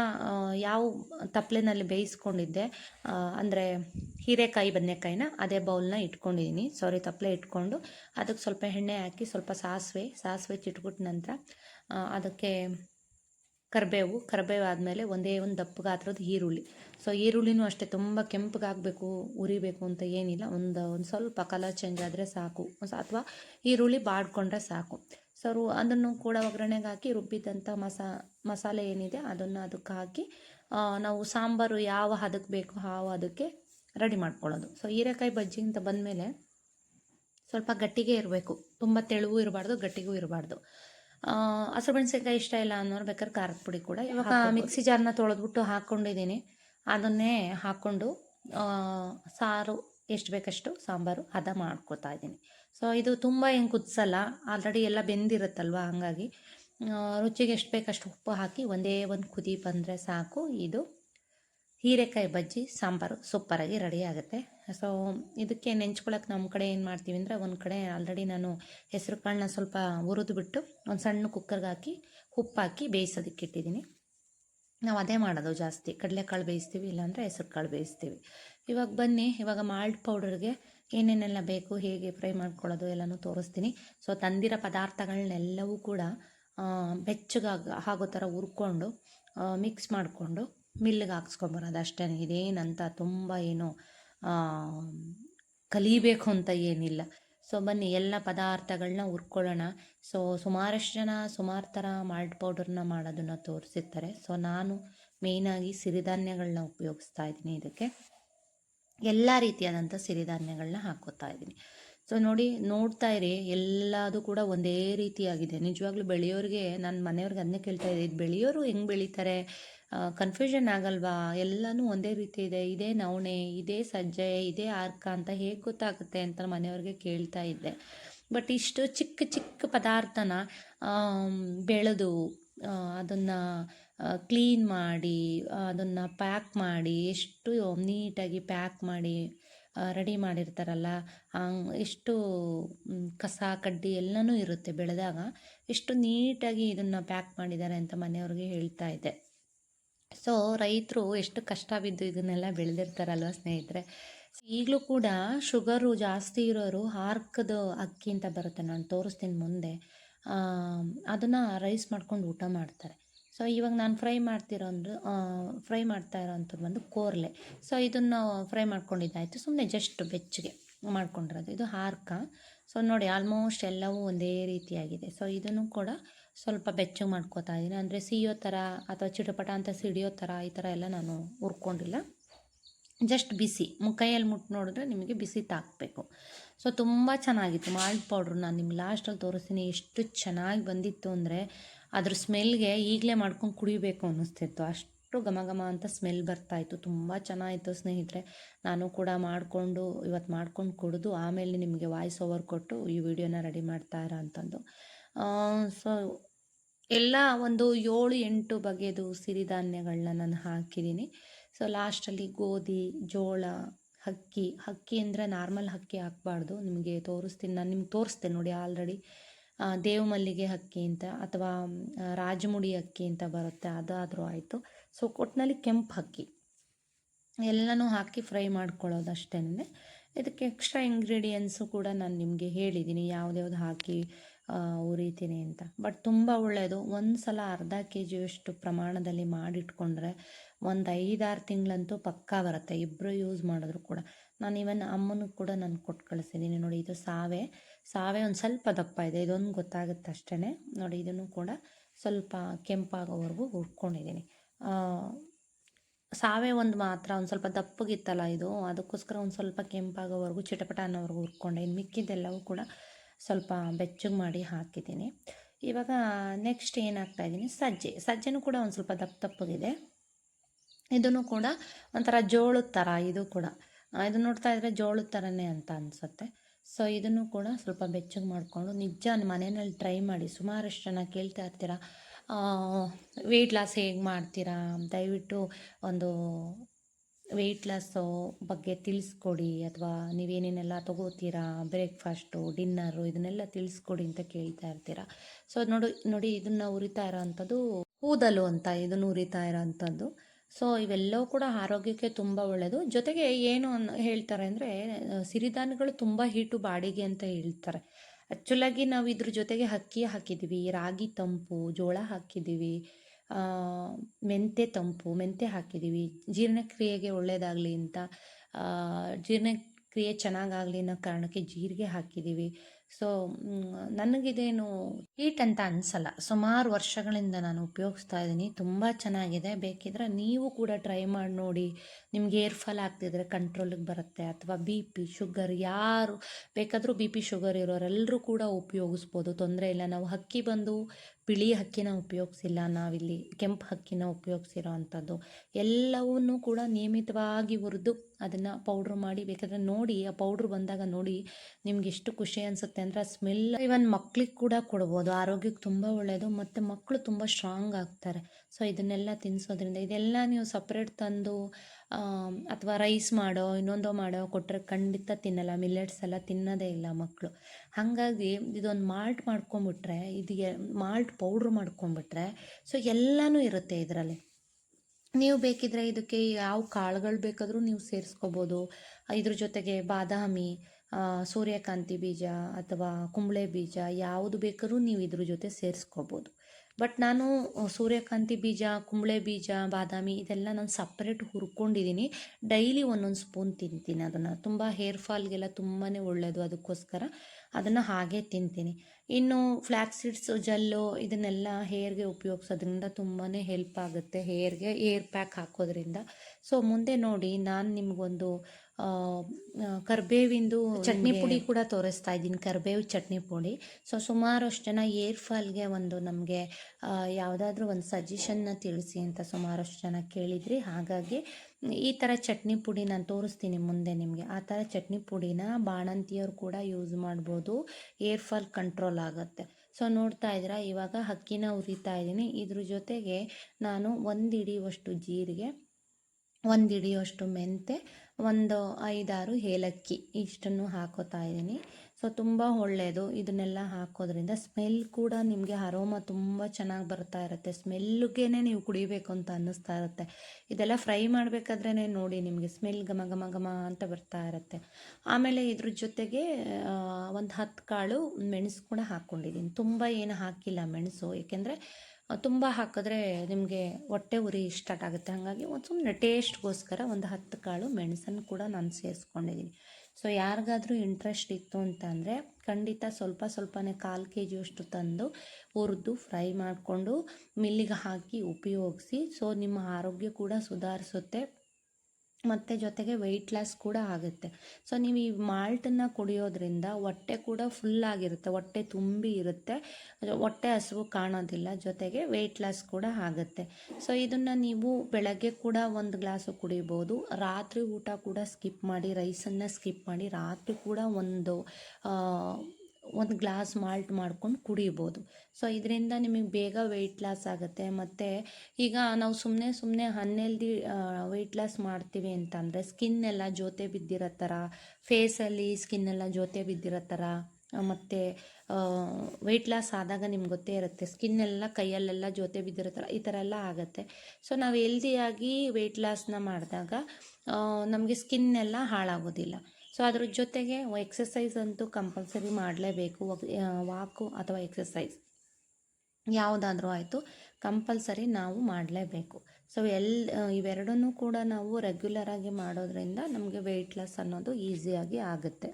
ಯಾವ ತಪ್ಪಲೆನಲ್ಲಿ ಬೇಯಿಸ್ಕೊಂಡಿದ್ದೆ ಅಂದರೆ ಹೀರೆಕಾಯಿ, ಬದನೆಕಾಯಿನ ಅದೇ ಬೌಲ್ನ ಇಟ್ಕೊಂಡಿದ್ದೀನಿ. ಸಾರಿ ತಪ್ಪಲೆ ಇಟ್ಕೊಂಡು ಅದಕ್ಕೆ ಸ್ವಲ್ಪ ಎಣ್ಣೆ ಹಾಕಿ ಸ್ವಲ್ಪ ಸಾಸಿವೆ ಸಾಸಿವೆ ಚಿಟ್ಬಿಟ್ಟ ನಂತರ ಅದಕ್ಕೆ ಕರಿಬೇವು ಕರಿಬೇವು ಆದಮೇಲೆ ಒಂದೇ ಒಂದು ದಪ್ಪ ಗಾತ್ರದ ಈರುಳ್ಳಿ. ಸೊ ಈರುಳ್ಳಿನೂ ಅಷ್ಟೇ ತುಂಬ ಕೆಂಪಗಾಗಬೇಕು, ಉರಿಬೇಕು ಅಂತ ಏನಿಲ್ಲ. ಒಂದು ಒಂದು ಸ್ವಲ್ಪ ಕಲರ್ ಚೇಂಜ್ ಆದರೆ ಸಾಕು. ಅಥವಾ ಈರುಳ್ಳಿ ಬಾಡ್ಕೊಂಡ್ರೆ ಸಾಕು. ಸೊ ರು, ಅದನ್ನು ಕೂಡ ಒಗ್ಗರಣೆಗೆ ಹಾಕಿ ರುಬ್ಬಿದಂಥ ಮಸಾ, ಮಸಾಲೆ ಏನಿದೆ ಅದನ್ನು ಅದಕ್ಕೆ ಹಾಕಿ ನಾವು ಸಾಂಬಾರು ಯಾವ ಹದಕ್ಕೆ ಬೇಕು ಹಾವು ಅದಕ್ಕೆ ರೆಡಿ ಮಾಡ್ಕೊಳ್ಳೋದು. ಸೊ ಹೀರೆಕಾಯಿ ಬಜ್ಜಿ ಅಂತ ಬಂದಮೇಲೆ ಸ್ವಲ್ಪ ಗಟ್ಟಿಗೆ ಇರಬೇಕು. ತುಂಬ ತೆಳುವು ಇರಬಾರ್ದು, ಗಟ್ಟಿಗೂ ಇರಬಾರ್ದು. ಹಸಿರು ಮೆಣಸಿನ್ಕಾಯಿ ಇಷ್ಟ ಇಲ್ಲ ಅನ್ನೋರು ಬೇಕಾದ್ರೆ ಖಾರದ ಪುಡಿ ಕೂಡ. ಇವಾಗ ಮಿಕ್ಸಿ ಜಾರ್ನ ತೊಳೆದ್ಬಿಟ್ಟು ಹಾಕ್ಕೊಂಡಿದ್ದೀನಿ. ಅದನ್ನೇ ಹಾಕ್ಕೊಂಡು ಸಾರು ಎಷ್ಟು ಬೇಕಷ್ಟು ಸಾಂಬಾರು ಹದ ಮಾಡ್ಕೊತಾ ಇದ್ದೀನಿ. ಸೊ ಇದು ತುಂಬ ಏನು ಕುದಿಸಲ್ಲ ಆಲ್ರೆಡಿ ಎಲ್ಲ ಬೆಂದಿರುತ್ತಲ್ವ ಹಾಗಾಗಿ ರುಚಿಗೆ ಎಷ್ಟು ಬೇಕಷ್ಟು ಉಪ್ಪು ಹಾಕಿ ಒಂದೇ ಒಂದು ಕುದಿ ಬಂದರೆ ಸಾಕು. ಇದು ಹೀರೆಕಾಯಿ ಬಜ್ಜಿ, ಸಾಂಬಾರು ಸೂಪರಾಗಿ ರೆಡಿ ಆಗುತ್ತೆ. ಸೊ ಇದಕ್ಕೆ ನೆಂಚ್ಕೊಳಕ್ಕೆ ನಮ್ಮ ಕಡೆ ಏನು ಮಾಡ್ತೀವಿ ಅಂದರೆ ಒಂದು ಕಡೆ ಆಲ್ರೆಡಿ ನಾನು ಹೆಸರು ಕಾಳನ್ನ ಸ್ವಲ್ಪ ಹುರಿದ್ಬಿಟ್ಟು ಒಂದು ಸಣ್ಣ ಕುಕ್ಕರ್ಗೆ ಹಾಕಿ, ಉಪ್ಪು ಹಾಕಿ ಬೇಯಿಸೋದಕ್ಕೆ ಇಟ್ಟಿದ್ದೀನಿ. ನಾವು ಅದೇ ಮಾಡೋದು ಜಾಸ್ತಿ. ಕಡಲೆಕಾಳು ಬೇಯಿಸ್ತೀವಿ, ಇಲ್ಲಾಂದರೆ ಹೆಸರು ಕಾಳು ಬೇಯಿಸ್ತೀವಿ. ಇವಾಗ ಬನ್ನಿ, ಇವಾಗ ಮಾಲ್ಟ್ ಪೌಡರ್ಗೆ ಏನೇನೆಲ್ಲ ಬೇಕು, ಹೇಗೆ ಫ್ರೈ ಮಾಡ್ಕೊಳ್ಳೋದು ಎಲ್ಲನೂ ತೋರಿಸ್ತೀನಿ. ಸೊ ತಂದಿರೋ ಪದಾರ್ಥಗಳನ್ನೆಲ್ಲವೂ ಕೂಡ ಬೆಚ್ಚಗಾಗಿ ಆಗೋ ಥರ ಹುರ್ಕೊಂಡು ಮಿಕ್ಸ್ ಮಾಡಿಕೊಂಡು ಮಿಲ್ಲಿಗೆ ಹಾಕ್ಸ್ಕೊಂಬರೋದು ಅಷ್ಟೇ. ಇದೇನಂತ ತುಂಬ ಏನು ಕಲಿಬೇಕು ಅಂತ ಏನಿಲ್ಲ. ಸೊ ಬನ್ನಿ, ಎಲ್ಲ ಪದಾರ್ಥಗಳನ್ನ ಹುರ್ಕೊಳ್ಳೋಣ. ಸೊ ಸುಮಾರಷ್ಟು ಜನ ಸುಮಾರು ಥರ ಮಾಲ್ಟ್ ಪೌಡರ್ನ ಮಾಡೋದನ್ನು ತೋರಿಸಿರ್ತಾರೆ. ಸೊ ನಾನು ಮೇಯ್ನಾಗಿ ಸಿರಿಧಾನ್ಯಗಳನ್ನ ಉಪಯೋಗಿಸ್ತಾ ಇದ್ದೀನಿ ಇದಕ್ಕೆ. ಎಲ್ಲ ರೀತಿಯಾದಂಥ ಸಿರಿಧಾನ್ಯಗಳನ್ನ ಹಾಕೋತಾ ಇದ್ದೀನಿ. ಸೊ ನೋಡಿ, ನೋಡ್ತಾ ಇರಿ, ಎಲ್ಲದು ಕೂಡ ಒಂದೇ ರೀತಿಯಾಗಿದೆ. ನಿಜವಾಗ್ಲೂ ಬೆಳೆಯೋರಿಗೆ, ನಾನು ಮನೆಯವ್ರಿಗೆ ಅದನ್ನೇ ಕೇಳ್ತಾ ಇದ್ದೀನಿ ಇದು ಬೆಳೆಯೋರು ಹೆಂಗೆ ಬೆಳೀತಾರೆ? ಕನ್ಫ್ಯೂಷನ್ ಆಗಲ್ವಾ? ಎಲ್ಲನೂ ಒಂದೇ ರೀತಿ ಇದೆ. ಇದೇ ನವಣೆ, ಇದೇ ಸಜ್ಜೆ, ಇದೇ ಆರ್ಕ ಅಂತ ಹೇಗೆ ಗೊತ್ತಾಗುತ್ತೆ ಅಂತ ಮನೆಯವ್ರಿಗೆ ಕೇಳ್ತಾ ಇದ್ದೆ. ಬಟ್ ಇಷ್ಟು ಚಿಕ್ಕ ಚಿಕ್ಕ ಪದಾರ್ಥನ ಬೆಳೆದು ಅದನ್ನು ಕ್ಲೀನ್ ಮಾಡಿ, ಅದನ್ನು ಪ್ಯಾಕ್ ಮಾಡಿ, ಎಷ್ಟು ನೀಟಾಗಿ ಪ್ಯಾಕ್ ಮಾಡಿ ರೆಡಿ ಮಾಡಿರ್ತಾರಲ್ಲ ಎಷ್ಟು ಕಸ, ಕಡ್ಡಿ ಎಲ್ಲನೂ ಇರುತ್ತೆ ಬೆಳೆದಾಗ, ಎಷ್ಟು ನೀಟಾಗಿ ಇದನ್ನು ಪ್ಯಾಕ್ ಮಾಡಿದ್ದಾರೆ ಅಂತ ಮನೆಯವ್ರಿಗೆ ಹೇಳ್ತಾ ಇದ್ದೆ. ಸೊ ರೈತರು ಎಷ್ಟು ಕಷ್ಟ ಬಿದ್ದು ಇದನ್ನೆಲ್ಲ ಬೆಳೆದಿರ್ತಾರಲ್ವ ಸ್ನೇಹಿತರೆ? ಈಗಲೂ ಕೂಡ ಶುಗರು ಜಾಸ್ತಿ ಇರೋರು ಹಾರ್ಕದ ಅಕ್ಕಿ ಅಂತ ಬರುತ್ತೆ. ನಾನು ತೋರಿಸ್ತೀನಿ ಮುಂದೆ. ಅದನ್ನು ರೈಸ್ ಮಾಡ್ಕೊಂಡು ಊಟ ಮಾಡ್ತಾರೆ. ಸೊ ಇವಾಗ ನಾನು ಫ್ರೈ ಮಾಡ್ತಿರೋ ಅಂದ್ರೆ ಫ್ರೈ ಮಾಡ್ತಾ ಇರೋವಂಥದ್ದು ಬಂದು ಕೋರ್ಲೆ. ಸೊ ಇದನ್ನು ಫ್ರೈ ಮಾಡ್ಕೊಂಡಿದ್ದಾಯಿತು. ಸುಮ್ಮನೆ ಜಸ್ಟ್ ಬೆಚ್ಚಗೆ ಮಾಡ್ಕೊಂಡಿರೋದು. ಇದು ಹಾರ್ಕ. ಸೊ ನೋಡಿ ಆಲ್ಮೋಸ್ಟ್ ಎಲ್ಲವೂ ಒಂದೇ ರೀತಿಯಾಗಿದೆ. ಸೊ ಇದನ್ನು ಕೂಡ ಸ್ವಲ್ಪ ಬೆಚ್ಚಗೆ ಮಾಡ್ಕೋತಾ ಇದ್ದೀನಿ ಅಂದರೆ ಸಿಯೋ ಥರ ಅಥವಾ ಚಿಟಪಟ ಅಂತ ಸಿಡಿಯೋ ಥರ ಈ ಥರ ಎಲ್ಲ ನಾನು ಹುರ್ಕೊಂಡಿಲ್ಲ. ಜಸ್ಟ್ ಬಿಸಿ. ಮು- ಕೈಯಲ್ಲಿ ಮುಟ್ಟು ನೋಡಿದ್ರೆ ನಿಮಗೆ ಬಿಸಿ ತಾಕಬೇಕು. ಸೊ ತುಂಬ ಚೆನ್ನಾಗಿತ್ತು. ಮಾಲ್ಟ್ ಪೌಡ್ರ್ ನಾನು ನಿಮ್ಗೆ ಲಾಸ್ಟಲ್ಲಿ ತೋರಿಸ್ತೀನಿ. ಎಷ್ಟು ಚೆನ್ನಾಗಿ ಬಂದಿತ್ತು ಅಂದರೆ ಅದ್ರ ಸ್ಮೆಲ್ಗೆ ಈಗಲೇ ಮಾಡ್ಕೊಂಡು ಕುಡಿಬೇಕು ಅನ್ನಿಸ್ತಿತ್ತು. ಅಷ್ಟು ಘಮ ಘಮ ಅಂತ ಸ್ಮೆಲ್ ಬರ್ತಾಯಿತ್ತು ತುಂಬ ಚೆನ್ನಾಗಿತ್ತು ಸ್ನೇಹಿತರೆ. ನಾನು ಕೂಡ ಮಾಡಿಕೊಂಡು ಇವತ್ತು ಮಾಡ್ಕೊಂಡು ಕುಡಿದು ಆಮೇಲೆ ನಿಮಗೆ ವಾಯ್ಸ್ ಓವರ್ ಕೊಟ್ಟು ಈ ವಿಡಿಯೋನ ರೆಡಿ ಮಾಡ್ತಾ ಇರೋ ಅಂತಂದು. ಸೊ ಎಲ್ಲ ಒಂದು ಏಳು ಎಂಟು ಬಗೆದು ಸಿರಿಧಾನ್ಯಗಳನ್ನ ನಾನು ಹಾಕಿದ್ದೀನಿ. ಸೊ ಲಾಸ್ಟಲ್ಲಿ ಗೋಧಿ, ಜೋಳ ಅಕ್ಕಿ ಅಕ್ಕಿ ಅಂದರೆ ನಾರ್ಮಲ್ ಅಕ್ಕಿ ಹಾಕ್ಬಾರ್ದು. ನಿಮಗೆ ತೋರಿಸ್ತೀನಿ, ನಾನು ನಿಮ್ಗೆ ತೋರಿಸ್ತೇನೆ ನೋಡಿ ಆಲ್ರೆಡಿ. ದೇವಮಲ್ಲಿಗೆ ಅಕ್ಕಿ ಅಂತ ಅಥವಾ ರಾಜಮುಡಿ ಅಕ್ಕಿ ಅಂತ ಬರುತ್ತೆ, ಅದಾದರೂ ಆಯಿತು. ಸೊ ಒಟ್ಟಿನಲ್ಲಿ ಕೆಂಪು ಅಕ್ಕಿ ಎಲ್ಲನೂ ಹಾಕಿ ಫ್ರೈ ಮಾಡ್ಕೊಳ್ಳೋದು ಅಷ್ಟೇನೆ ಇದಕ್ಕೆ ಎಕ್ಸ್ಟ್ರಾ ಇಂಗ್ರೀಡಿಯೆಂಟ್ಸು ಕೂಡ ನಾನು ನಿಮಗೆ ಹೇಳಿದ್ದೀನಿ. ಯಾವ್ದು ಹಾಕಿ ಉರಿತೀನಿ ಅಂತ. ಬಟ್ ತುಂಬ ಒಳ್ಳೆಯದು ಒಂದು ಸಲ ಅರ್ಧ ಕೆ ಜಿಯಷ್ಟು ಪ್ರಮಾಣದಲ್ಲಿ ಮಾಡಿಟ್ಕೊಂಡ್ರೆ ಒಂದು ಐದಾರು ತಿಂಗಳಂತೂ ಪಕ್ಕಾ ಬರುತ್ತೆ. ಇಬ್ಬರು ಯೂಸ್ ಮಾಡಿದ್ರು ಕೂಡ. ನಾನು ಇವನ್ ಅಮ್ಮನಿಗೆ ಕೂಡ ನಾನು ಕೊಟ್ಟು ಕಳಿಸಿದ್ದೀನಿ ನೋಡಿ, ಇದು ಸಾವೆ. ಸಾವೆ ಒಂದು ಸ್ವಲ್ಪ ದಪ್ಪ ಇದೆ. ಇದೊಂದು ಗೊತ್ತಾಗುತ್ತೆ ಅಷ್ಟೇ ನೋಡಿ, ಇದನ್ನು ಕೂಡ ಸ್ವಲ್ಪ ಕೆಂಪಾಗೋವರೆಗೂ ಹುರ್ಕೊಂಡಿದ್ದೀನಿ ಸಾವೆ ಒಂದು ಮಾತ್ರ, ಒಂದು ಸ್ವಲ್ಪ ದಪ್ಪಗಿತ್ತಲ್ಲ ಇದು. ಅದಕ್ಕೋಸ್ಕರ ಒಂದು ಸ್ವಲ್ಪ ಕೆಂಪಾಗೋವರೆಗೂ ಚಿಟಪಟ ಅನ್ನೋವರೆಗೂ ಹುರ್ಕೊಂಡೆ. ಇನ್ನು ಮಿಕ್ಕಿದ್ದೆಲ್ಲವೂ ಕೂಡ ಸ್ವಲ್ಪ ಬೆಚ್ಚಗೆ ಮಾಡಿ ಹಾಕಿದ್ದೀನಿ. ಇವಾಗ ನೆಕ್ಸ್ಟ್ ಏನು ಹಾಕ್ತಾ ಇದ್ದೀನಿ ಸಜ್ಜೆ. ಸಜ್ಜೆನೂ ಕೂಡ ಒಂದು ಸ್ವಲ್ಪ ದಪ್ಪ ದಪ್ಪಗಿದೆ. ಇದನ್ನು ಕೂಡ ಒಂಥರ ಜೋಳದ ಥರ ಇದು ಕೂಡ. ಇದು ನೋಡ್ತಾ ಇದ್ರೆ ಜೋಳದ ಥರನೇ ಅಂತ ಅನಿಸುತ್ತೆ. ಸೊ ಇದನ್ನು ಕೂಡ ಸ್ವಲ್ಪ ಬೆಚ್ಚಗೆ ಮಾಡಿಕೊಂಡು ನಿಜ ಮನೆಯಲ್ಲಿ ಟ್ರೈ ಮಾಡಿ. ಸುಮಾರಷ್ಟು ಜನ ಕೇಳ್ತಾ ಇರ್ತೀರ ವೆಯ್ಟ್ ಲಾಸ್ ಹೇಗೆ ಮಾಡ್ತೀರಾ? ದಯವಿಟ್ಟು ಒಂದು ವೆಯ್ಟ್ ಲಾಸು ಬಗ್ಗೆ ತಿಳಿಸ್ಕೊಡಿ ಅಥವಾ ನೀವೇನೇನೆಲ್ಲ ತಗೋತೀರಾ ಬ್ರೇಕ್ಫಾಸ್ಟು ಡಿನ್ನರು ಇದನ್ನೆಲ್ಲ ತಿಳಿಸ್ಕೊಡಿ ಅಂತ ಕೇಳ್ತಾ ಇರ್ತೀರಾ. ಸೊ ನೋಡಿ ನೋಡಿ ಇದನ್ನು ಉರಿತಾ ಇರೋವಂಥದ್ದು ಕೂದಲು ಅಂತ, ಇದನ್ನು ಉರಿತಾ ಇರೋವಂಥದ್ದು ಸೊ ಇವೆಲ್ಲವೂ ಕೂಡ ಆರೋಗ್ಯಕ್ಕೆ ತುಂಬ ಒಳ್ಳೆಯದು ಜೊತೆಗೆ ಏನು ಹೇಳ್ತಾರೆ ಅಂದರೆ ಸಿರಿಧಾನ್ಯಗಳು ತುಂಬ ಹೀಟು ಬಾಡಿಗೆ ಅಂತ ಹೇಳ್ತಾರೆ. ಆ್ಯಕ್ಚುಲಾಗಿ ನಾವು ಇದ್ರ ಜೊತೆಗೆ ಅಕ್ಕಿ ಹಾಕಿದ್ದೀವಿ ರಾಗಿ ತಂಪು, ಜೋಳ ಹಾಕಿದ್ದೀವಿ ಮೆಂತೆ ತಂಪು, ಮೆಂತೆ ಹಾಕಿದ್ದೀವಿ ಜೀರ್ಣಕ್ರಿಯೆಗೆ ಒಳ್ಳೆಯದಾಗಲಿ ಅಂತ ಜೀರ್ಣಕ್ರಿಯೆ ಚೆನ್ನಾಗಾಗಲಿ ಅನ್ನೋ ಕಾರಣಕ್ಕೆ ಜೀರಿಗೆ ಹಾಕಿದ್ದೀವಿ ಸೊ ನನಗಿದೇನು ಹೀಟ್ ಅಂತ ಅನ್ಸಲ್ಲ. ಸುಮಾರು ವರ್ಷಗಳಿಂದ ನಾನು ಉಪಯೋಗಿಸ್ತಾ ಇದ್ದೀನಿ. ತುಂಬ ಚೆನ್ನಾಗಿದೆ. ಬೇಕಿದ್ರೆ ನೀವು ಕೂಡ ಟ್ರೈ ಮಾಡಿ ನೋಡಿ. ನಿಮ್ಗೆ ಏರ್ ಫಾಲ್ ಆಗ್ತಿದ್ರೆ ಕಂಟ್ರೋಲಿಗೆ ಬರುತ್ತೆ. ಅಥವಾ ಬಿ ಪಿ, ಶುಗರ್, ಯಾರು ಬೇಕಾದರೂ ಬಿ ಪಿ, ಶುಗರ್ ಇರೋರೆಲ್ಲರೂ ಕೂಡ ಉಪಯೋಗಿಸ್ಬೋದು. ತೊಂದರೆ ಇಲ್ಲ. ನಾವು ಅಕ್ಕಿ ಬಂದು ಬಿಳಿ ಹಕ್ಕಿನ ಉಪಯೋಗಿಸಿಲ್ಲ, ನಾವಿಲ್ಲಿ ಕೆಂಪು ಹಕ್ಕಿನ ಉಪಯೋಗಿಸಿರೋ ಅಂಥದ್ದು. ಎಲ್ಲವನ್ನೂ ಕೂಡ ನಿಯಮಿತವಾಗಿ ಹುರಿದು ಅದನ್ನು ಪೌಡ್ರ್ ಮಾಡಿ, ಬೇಕಾದರೆ ನೋಡಿ, ಆ ಪೌಡ್ರ್ ಬಂದಾಗ ನೋಡಿ ನಿಮ್ಗೆ ಎಷ್ಟು ಖುಷಿ ಅನಿಸುತ್ತೆ ಅಂದರೆ ಸ್ಮೆಲ್ ಇವನ್ ಮಕ್ಳಿಗೆ ಕೂಡ ಕೊಡ್ಬೋದು. ಆರೋಗ್ಯಕ್ಕೆ ತುಂಬ ಒಳ್ಳೆಯದು ಮತ್ತು ಮಕ್ಕಳು ತುಂಬ ಸ್ಟ್ರಾಂಗ್ ಆಗ್ತಾರೆ. ಸೊ ಇದನ್ನೆಲ್ಲ ತಿನ್ನಿಸೋದ್ರಿಂದ ಇದೆಲ್ಲ ನೀವು ಸಪ್ರೇಟ್ ತಂದು ಅಥವಾ ರೈಸ್ ಮಾಡೋ, ಇನ್ನೊಂದೋ ಮಾಡೋ ಕೊಟ್ಟರೆ ಖಂಡಿತ ತಿನ್ನಲ್ಲ. ಮಿಲ್ಲೆಟ್ಸ್ ಎಲ್ಲ ತಿನ್ನೋದೇ ಇಲ್ಲ ಮಕ್ಕಳು ಹಾಗಾಗಿ ಇದೊಂದು ಮಾಲ್ಟ್ ಮಾಡ್ಕೊಂಬಿಟ್ರೆ ಇದು ಮಾಲ್ಟ್ ಪೌಡ್ರ್ ಮಾಡ್ಕೊಂಬಿಟ್ರೆ ಸೊ ಎಲ್ಲನೂ ಇರುತ್ತೆ ಇದರಲ್ಲಿ. ನೀವು ಬೇಕಿದ್ರೆ ಇದಕ್ಕೆ ಯಾವ ಕಾಳುಗಳು ಬೇಕಾದರೂ ನೀವು ಸೇರಿಸ್ಕೋಬೋದು. ಇದ್ರ ಜೊತೆಗೆ ಬಾದಾಮಿ ಸೂರ್ಯಕಾಂತಿ ಬೀಜ ಅಥವಾ ಕುಂಬಳೆ ಬೀಜ ಯಾವುದು ಬೇಕಾದ್ರೂ ನೀವು ಇದ್ರ ಜೊತೆ ಸೇರಿಸ್ಕೋಬೋದು. ಬಟ್ ನಾನು ಸೂರ್ಯಕಾಂತಿ ಬೀಜ, ಕುಂಬಳೆ ಬೀಜ, ಬಾದಾಮಿ ಇದೆಲ್ಲ ನಾನು ಸಪ್ರೇಟ್ ಹುರ್ಕೊಂಡಿದ್ದೀನಿ ಡೈಲಿ ಒಂದೊಂದು ಸ್ಪೂನ್ ತಿಂತೀನಿ ಅದನ್ನು. ತುಂಬ ಹೇರ್ ಫಾಲ್ಗೆಲ್ಲ ತುಂಬಾ ಒಳ್ಳೆಯದು ಅದಕ್ಕೋಸ್ಕರ. ಅದನ್ನು ಹಾಗೆ ತಿಂತೀನಿ. ಇನ್ನು ಫ್ಲ್ಯಾಕ್ ಸೀಡ್ಸ್ ಜಲ್ಲು ಇದನ್ನೆಲ್ಲ ಹೇರ್ಗೆ ಉಪಯೋಗಿಸೋದ್ರಿಂದ ತುಂಬಾ ಹೆಲ್ಪ್ ಆಗುತ್ತೆ ಹೇರ್ಗೆ ಏರ್ ಪ್ಯಾಕ್ ಹಾಕೋದ್ರಿಂದ. ಸೊ ಮುಂದೆ ನೋಡಿ ನಾನು ನಿಮಗೊಂದು ಕರ್ಬೇವಿಂದು ಚಟ್ನಿ ಪುಡಿ ಕೂಡ ತೋರಿಸ್ತಾ ಇದ್ದೀನಿ ಕರ್ಬೇವು ಚಟ್ನಿ ಪುಡಿ. ಸೊ ಸುಮಾರಷ್ಟು ಜನ ಏರ್ ಫಾಲ್ಗೆ ಒಂದು ನಮಗೆ ಯಾವುದಾದ್ರೂ ಒಂದು ಸಜೆಷನ್ನ ತಿಳಿಸಿ ಅಂತ ಸುಮಾರಷ್ಟು ಜನ ಕೇಳಿದ್ರಿ. ಹಾಗಾಗಿ ಈ ಥರ ಚಟ್ನಿ ಪುಡಿ ನಾನು ತೋರಿಸ್ತೀನಿ ಮುಂದೆ ನಿಮಗೆ. ಆ ಥರ ಚಟ್ನಿ ಪುಡಿನ ಬಾಣಂತಿಯವರು ಕೂಡ ಯೂಸ್ ಮಾಡ್ಬೋದು. ಏರ್ ಫಾಲ್ ಕಂಟ್ರೋಲ್ ಆಗುತ್ತೆ. ಸೊ ನೋಡ್ತಾ ಇದ್ದೀರಾ? ಇವಾಗ ಅಕ್ಕಿನ ಉರಿತಾ ಇದ್ದೀನಿ. ಇದ್ರ ಜೊತೆಗೆ ನಾನು ಒಂದು ಹಿಡಿಯುವಷ್ಟು ಜೀರಿಗೆ, ಒಂದು ಹಿಡಿಯುವಷ್ಟು ಮೆಂತೆ, ಒಂದು ಐದಾರು ಏಲಕ್ಕಿ ಇಷ್ಟನ್ನು ಹಾಕೋತಾ ಇದ್ದೀನಿ. ಸೊ ತುಂಬ ಒಳ್ಳೆಯದು ಇದನ್ನೆಲ್ಲ ಹಾಕೋದ್ರಿಂದ. ಸ್ಮೆಲ್ ಕೂಡ ನಿಮಗೆ ಅರೋಮ ತುಂಬ ಚೆನ್ನಾಗಿ ಬರ್ತಾ ಇರುತ್ತೆ. ಸ್ಮೆಲ್ಗೇ ನೀವು ಕುಡಿಬೇಕು ಅಂತ ಅನ್ನಿಸ್ತಾ ಇರುತ್ತೆ. ಇದೆಲ್ಲ ಫ್ರೈ ಮಾಡಬೇಕಾದ್ರೇ ನೋಡಿ ನಿಮಗೆ ಸ್ಮೆಲ್ ಘಮ ಘಮ ಘಮ ಅಂತ ಬರ್ತಾ ಇರುತ್ತೆ. ಆಮೇಲೆ ಇದ್ರ ಜೊತೆಗೆ ಒಂದು ಹತ್ತು ಕಾಳು ಮೆಣಸು ಕೂಡ ಹಾಕ್ಕೊಂಡಿದ್ದೀನಿ ತುಂಬ ಏನು ಹಾಕಿಲ್ಲ ಮೆಣಸು. ಏಕೆಂದರೆ ತುಂಬ ಹಾಕಿದ್ರೆ ನಿಮಗೆ ಹೊಟ್ಟೆ ಉರಿ ಸ್ಟಾರ್ಟ್ ಆಗುತ್ತೆ. ಹಾಗಾಗಿ ಒಂದು ಸುಮ್ಮನೆ ಟೇಸ್ಟ್ಗೋಸ್ಕರ ಒಂದು ಹತ್ತು ಕಾಳು ಮೆಣಸನ್ನು ಕೂಡ ನಾನು ಸೇರಿಸ್ಕೊಂಡಿದ್ದೀನಿ ಸೊ ಯಾರಿಗಾದರೂ ಇಂಟ್ರೆಸ್ಟ್ ಇತ್ತು ಅಂತಂದರೆ ಖಂಡಿತ ಸ್ವಲ್ಪ ಸ್ವಲ್ಪನೇ ಕಾಲು ಕೆ ಜಿಯಷ್ಟು ತಂದು ಹುರಿದು ಫ್ರೈ ಮಾಡಿಕೊಂಡು ಮಿಲ್ಲಿಗೆ ಹಾಕಿ ಉಪಯೋಗಿಸಿ. ಸೊ ನಿಮ್ಮ ಆರೋಗ್ಯ ಕೂಡ ಸುಧಾರಿಸುತ್ತೆ. ಮತ್ತು ಜೊತೆಗೆ ವೆಯ್ಟ್ ಲಾಸ್ ಕೂಡ ಆಗುತ್ತೆ. ಸೊ ನೀವು ಈ ಮಾಲ್ಟನ್ನು ಕುಡಿಯೋದ್ರಿಂದ ಹೊಟ್ಟೆ ಕೂಡ ಫುಲ್ ಆಗಿರುತ್ತೆ. ಹೊಟ್ಟೆ ತುಂಬಿ ಇರುತ್ತೆ. ಹೊಟ್ಟೆ ಹಸಿವು ಕಾಣೋದಿಲ್ಲ. ಜೊತೆಗೆ ವೆಯ್ಟ್ ಲಾಸ್ ಕೂಡ ಆಗುತ್ತೆ. ಸೊ ಇದನ್ನು ನೀವು ಬೆಳಗ್ಗೆ ಕೂಡ ಒಂದು ಗ್ಲಾಸು ಕುಡಿಬೋದು. ರಾತ್ರಿ ಊಟ ಕೂಡ ಸ್ಕಿಪ್ ಮಾಡಿ ರೈಸನ್ನು ಸ್ಕಿಪ್ ಮಾಡಿ, ರಾತ್ರಿ ಕೂಡ ಒಂದು ಒಂದು ಗ್ಲಾಸ್ ಮಾಲ್ಟ್ ಮಾಡ್ಕೊಂಡು ಕುಡಿಬೋದು. ಸೊ ಇದರಿಂದ ನಿಮಗೆ ಬೇಗ ವೆಯ್ಟ್ ಲಾಸ್ ಆಗುತ್ತೆ. ಮತ್ತು ಈಗ ನಾವು ಸುಮ್ಮನೆ ಸುಮ್ಮನೆ ಹನ್ನೆಲ್ದಿ ವೆಯ್ಟ್ ಲಾಸ್ ಮಾಡ್ತೀವಿ ಅಂತಂದರೆ ಸ್ಕಿನ್ ಎಲ್ಲ ಜೊತೆ ಬಿದ್ದಿರೋ ಥರ ಫೇಸಲ್ಲಿ ಸ್ಕಿನ್ ಎಲ್ಲ ಜೊತೆ ಬಿದ್ದಿರೋ ಥರ ಮತ್ತು ವೆಯ್ಟ್ ಲಾಸ್ ಆದಾಗ ನಿಮ್ಗೆ ಗೊತ್ತೇ ಇರುತ್ತೆ ಸ್ಕಿನ್ನೆಲ್ಲ ಕೈಯಲ್ಲೆಲ್ಲ ಜೊತೆ ಬಿದ್ದಿರೋ ಥರ ಈ ಥರ ಎಲ್ಲ ಆಗುತ್ತೆ. ಸೊ ನಾವು ಹೆಲ್ದಿಯಾಗಿ ವೆಯ್ಟ್ ಲಾಸ್ನ ಮಾಡಿದಾಗ ನಮಗೆ ಸ್ಕಿನ್ನೆಲ್ಲ ಹಾಳಾಗೋದಿಲ್ಲ. ಸೊ ಅದ್ರ ಜೊತೆಗೆ ಎಕ್ಸಸೈಸ್ ಅಂತೂ ಕಂಪಲ್ಸರಿ ಮಾಡಲೇಬೇಕು. ವಾಕು ಅಥವಾ ಎಕ್ಸಸೈಸ್ ಯಾವುದಾದ್ರೂ ಆಯಿತು ಕಂಪಲ್ಸರಿ ನಾವು ಮಾಡಲೇಬೇಕು. ಸೊ ಎಲ್ ಇವೆರಡನ್ನೂ ಕೂಡ ನಾವು ರೆಗ್ಯುಲರಾಗಿ ಮಾಡೋದ್ರಿಂದ ನಮಗೆ ವೆಯ್ಟ್ ಲಾಸ್ ಅನ್ನೋದು ಈಸಿಯಾಗಿ ಆಗುತ್ತೆ.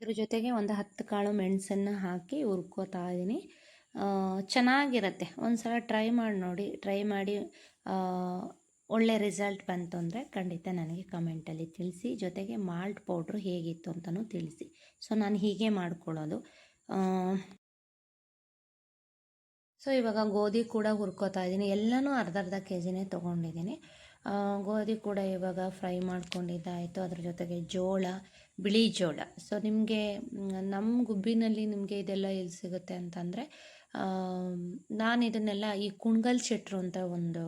ಇದ್ರ ಜೊತೆಗೆ ಒಂದು ಹತ್ತು ಕಾಳು ಮೆಣಸನ್ನು ಹಾಕಿ ಹುರ್ಕೋತಾ ಇದ್ದೀನಿ ಚೆನ್ನಾಗಿರುತ್ತೆ. ಒಂದು ಸಲ ಟ್ರೈ ಮಾಡಿ ನೋಡಿ ಟ್ರೈ ಮಾಡಿ ಒಳ್ಳೆ ರಿಸಲ್ಟ್ ಬಂತು ಅಂದರೆ ಖಂಡಿತ ನನಗೆ ಕಮೆಂಟಲ್ಲಿ ತಿಳಿಸಿ. ಜೊತೆಗೆ ಮಾಲ್ಟ್ ಪೌಡ್ರು ಹೇಗಿತ್ತು ಅಂತಲೂ ತಿಳಿಸಿ. ಸೊ ನಾನು ಹೀಗೆ ಮಾಡ್ಕೊಳ್ಳೋದು. ಸೊ ಇವಾಗ ಗೋಧಿ ಕೂಡ ಹುರ್ಕೋತಾ ಇದ್ದೀನಿ. ಎಲ್ಲನೂ ಅರ್ಧ ಅರ್ಧ ಕೆ ಜಿನೇ ತೊಗೊಂಡಿದ್ದೀನಿ ಗೋಧಿ ಕೂಡ ಇವಾಗ ಫ್ರೈ ಮಾಡ್ಕೊಂಡಿದ್ದಾಯಿತು. ಅದ್ರ ಜೊತೆಗೆ ಜೋಳ, ಬಿಳಿ ಜೋಳ. ಸೊ ನಿಮಗೆ ನಮ್ಮ ಗುಬ್ಬಿನಲ್ಲಿ ನಿಮಗೆ ಇದೆಲ್ಲ ಎಲ್ಲಿ ಸಿಗುತ್ತೆ ಅಂತಂದರೆ ನಾನು ಇದನ್ನೆಲ್ಲ ಈ ಕುಣ್ಗಲ್ ಶೆಟ್ರು ಅಂತ ಒಂದು